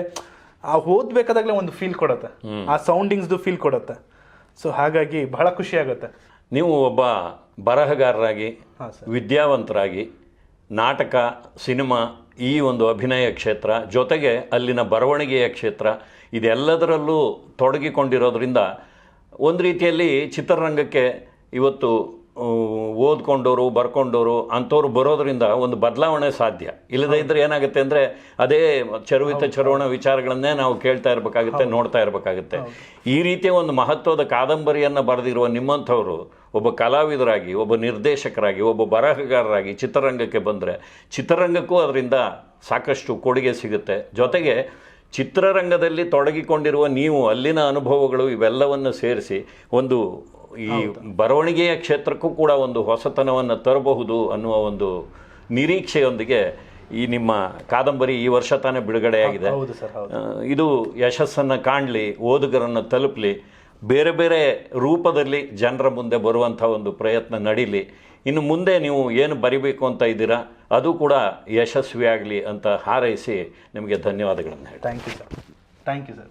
B: ಆ ಓದ್ಬೇಕಾದಾಗಲೇ ಒಂದು ಫೀಲ್ ಕೊಡುತ್ತೆ. ಆ ಸೌಂಡಿಂಗ್ಸ್ದು ಫೀಲ್ ಕೊಡುತ್ತೆ. ಸೊ ಹಾಗಾಗಿ ಬಹಳ ಖುಷಿ ಆಗುತ್ತೆ.
A: ನೀವು ಒಬ್ಬ ಬರಹಗಾರರಾಗಿ ವಿದ್ಯಾವಂತರಾಗಿ ನಾಟಕ ಸಿನಿಮಾ ಈ ಒಂದು ಅಭಿನಯ ಕ್ಷೇತ್ರ ಜೊತೆಗೆ ಅಲ್ಲಿನ ಬರವಣಿಗೆಯ ಕ್ಷೇತ್ರ ಇದೆಲ್ಲದರಲ್ಲೂ ತೊಡಗಿಕೊಂಡಿರೋದ್ರಿಂದ ಒಂದು ರೀತಿಯಲ್ಲಿ ಚಿತ್ರರಂಗಕ್ಕೆ ಇವತ್ತು ಓದ್ಕೊಂಡವರು ಬರ್ಕೊಂಡವರು ಅಂಥವ್ರು ಬರೋದರಿಂದ ಒಂದು ಬದಲಾವಣೆ ಸಾಧ್ಯ. ಇಲ್ಲದೇ ಇದ್ದರೆ ಏನಾಗುತ್ತೆ ಅಂದರೆ ಅದೇ ಚರುವಿತ ಚರುವಣ ವಿಚಾರಗಳನ್ನೇ ನಾವು ಕೇಳ್ತಾ ಇರಬೇಕಾಗುತ್ತೆ ನೋಡ್ತಾ ಇರಬೇಕಾಗುತ್ತೆ. ಈ ರೀತಿಯ ಒಂದು ಮಹತ್ವದ ಕಾದಂಬರಿಯನ್ನು ಬರೆದಿರುವ ನಿಮ್ಮಂಥವರು ಒಬ್ಬ ಕಲಾವಿದರಾಗಿ ಒಬ್ಬ ನಿರ್ದೇಶಕರಾಗಿ ಒಬ್ಬ ಬರಹಗಾರರಾಗಿ ಚಿತ್ರರಂಗಕ್ಕೆ ಬಂದರೆ ಚಿತ್ರರಂಗಕ್ಕೂ ಅದರಿಂದ ಸಾಕಷ್ಟು ಕೊಡುಗೆ ಸಿಗುತ್ತೆ. ಜೊತೆಗೆ ಚಿತ್ರರಂಗದಲ್ಲಿ ತೊಡಗಿಕೊಂಡಿರುವ ನೀವು ಅಲ್ಲಿನ ಅನುಭವಗಳು ಇವೆಲ್ಲವನ್ನು ಸೇರಿಸಿ ಒಂದು ಈ ಬರವಣಿಗೆಯ ಕ್ಷೇತ್ರಕ್ಕೂ ಕೂಡ ಒಂದು ಹೊಸತನವನ್ನು ತರಬಹುದು ಅನ್ನುವ ಒಂದು ನಿರೀಕ್ಷೆಯೊಂದಿಗೆ ಈ ನಿಮ್ಮ ಕಾದಂಬರಿ ಈ ವರ್ಷ ತಾನೇ ಬಿಡುಗಡೆಯಾಗಿದೆ. ಇದು ಯಶಸ್ಸನ್ನು ಕಾಣಲಿ ಓದುಗರನ್ನು ತಲುಪಲಿ ಬೇರೆ ಬೇರೆ ರೂಪದಲ್ಲಿ ಜನರ ಮುಂದೆ ಬರುವಂಥ ಒಂದು ಪ್ರಯತ್ನ ನಡೀಲಿ. ಇನ್ನು ಮುಂದೆ ನೀವು ಏನು ಬರಿಬೇಕು ಅಂತ ಇದ್ದೀರಾ, ಅದು ಕೂಡ ಯಶಸ್ವಿಯಾಗಲಿ ಅಂತ ಹಾರೈಸಿ ನಿಮಗೆ ಧನ್ಯವಾದಗಳನ್ನು ಹೇಳಿ
B: thank you sir thank you sir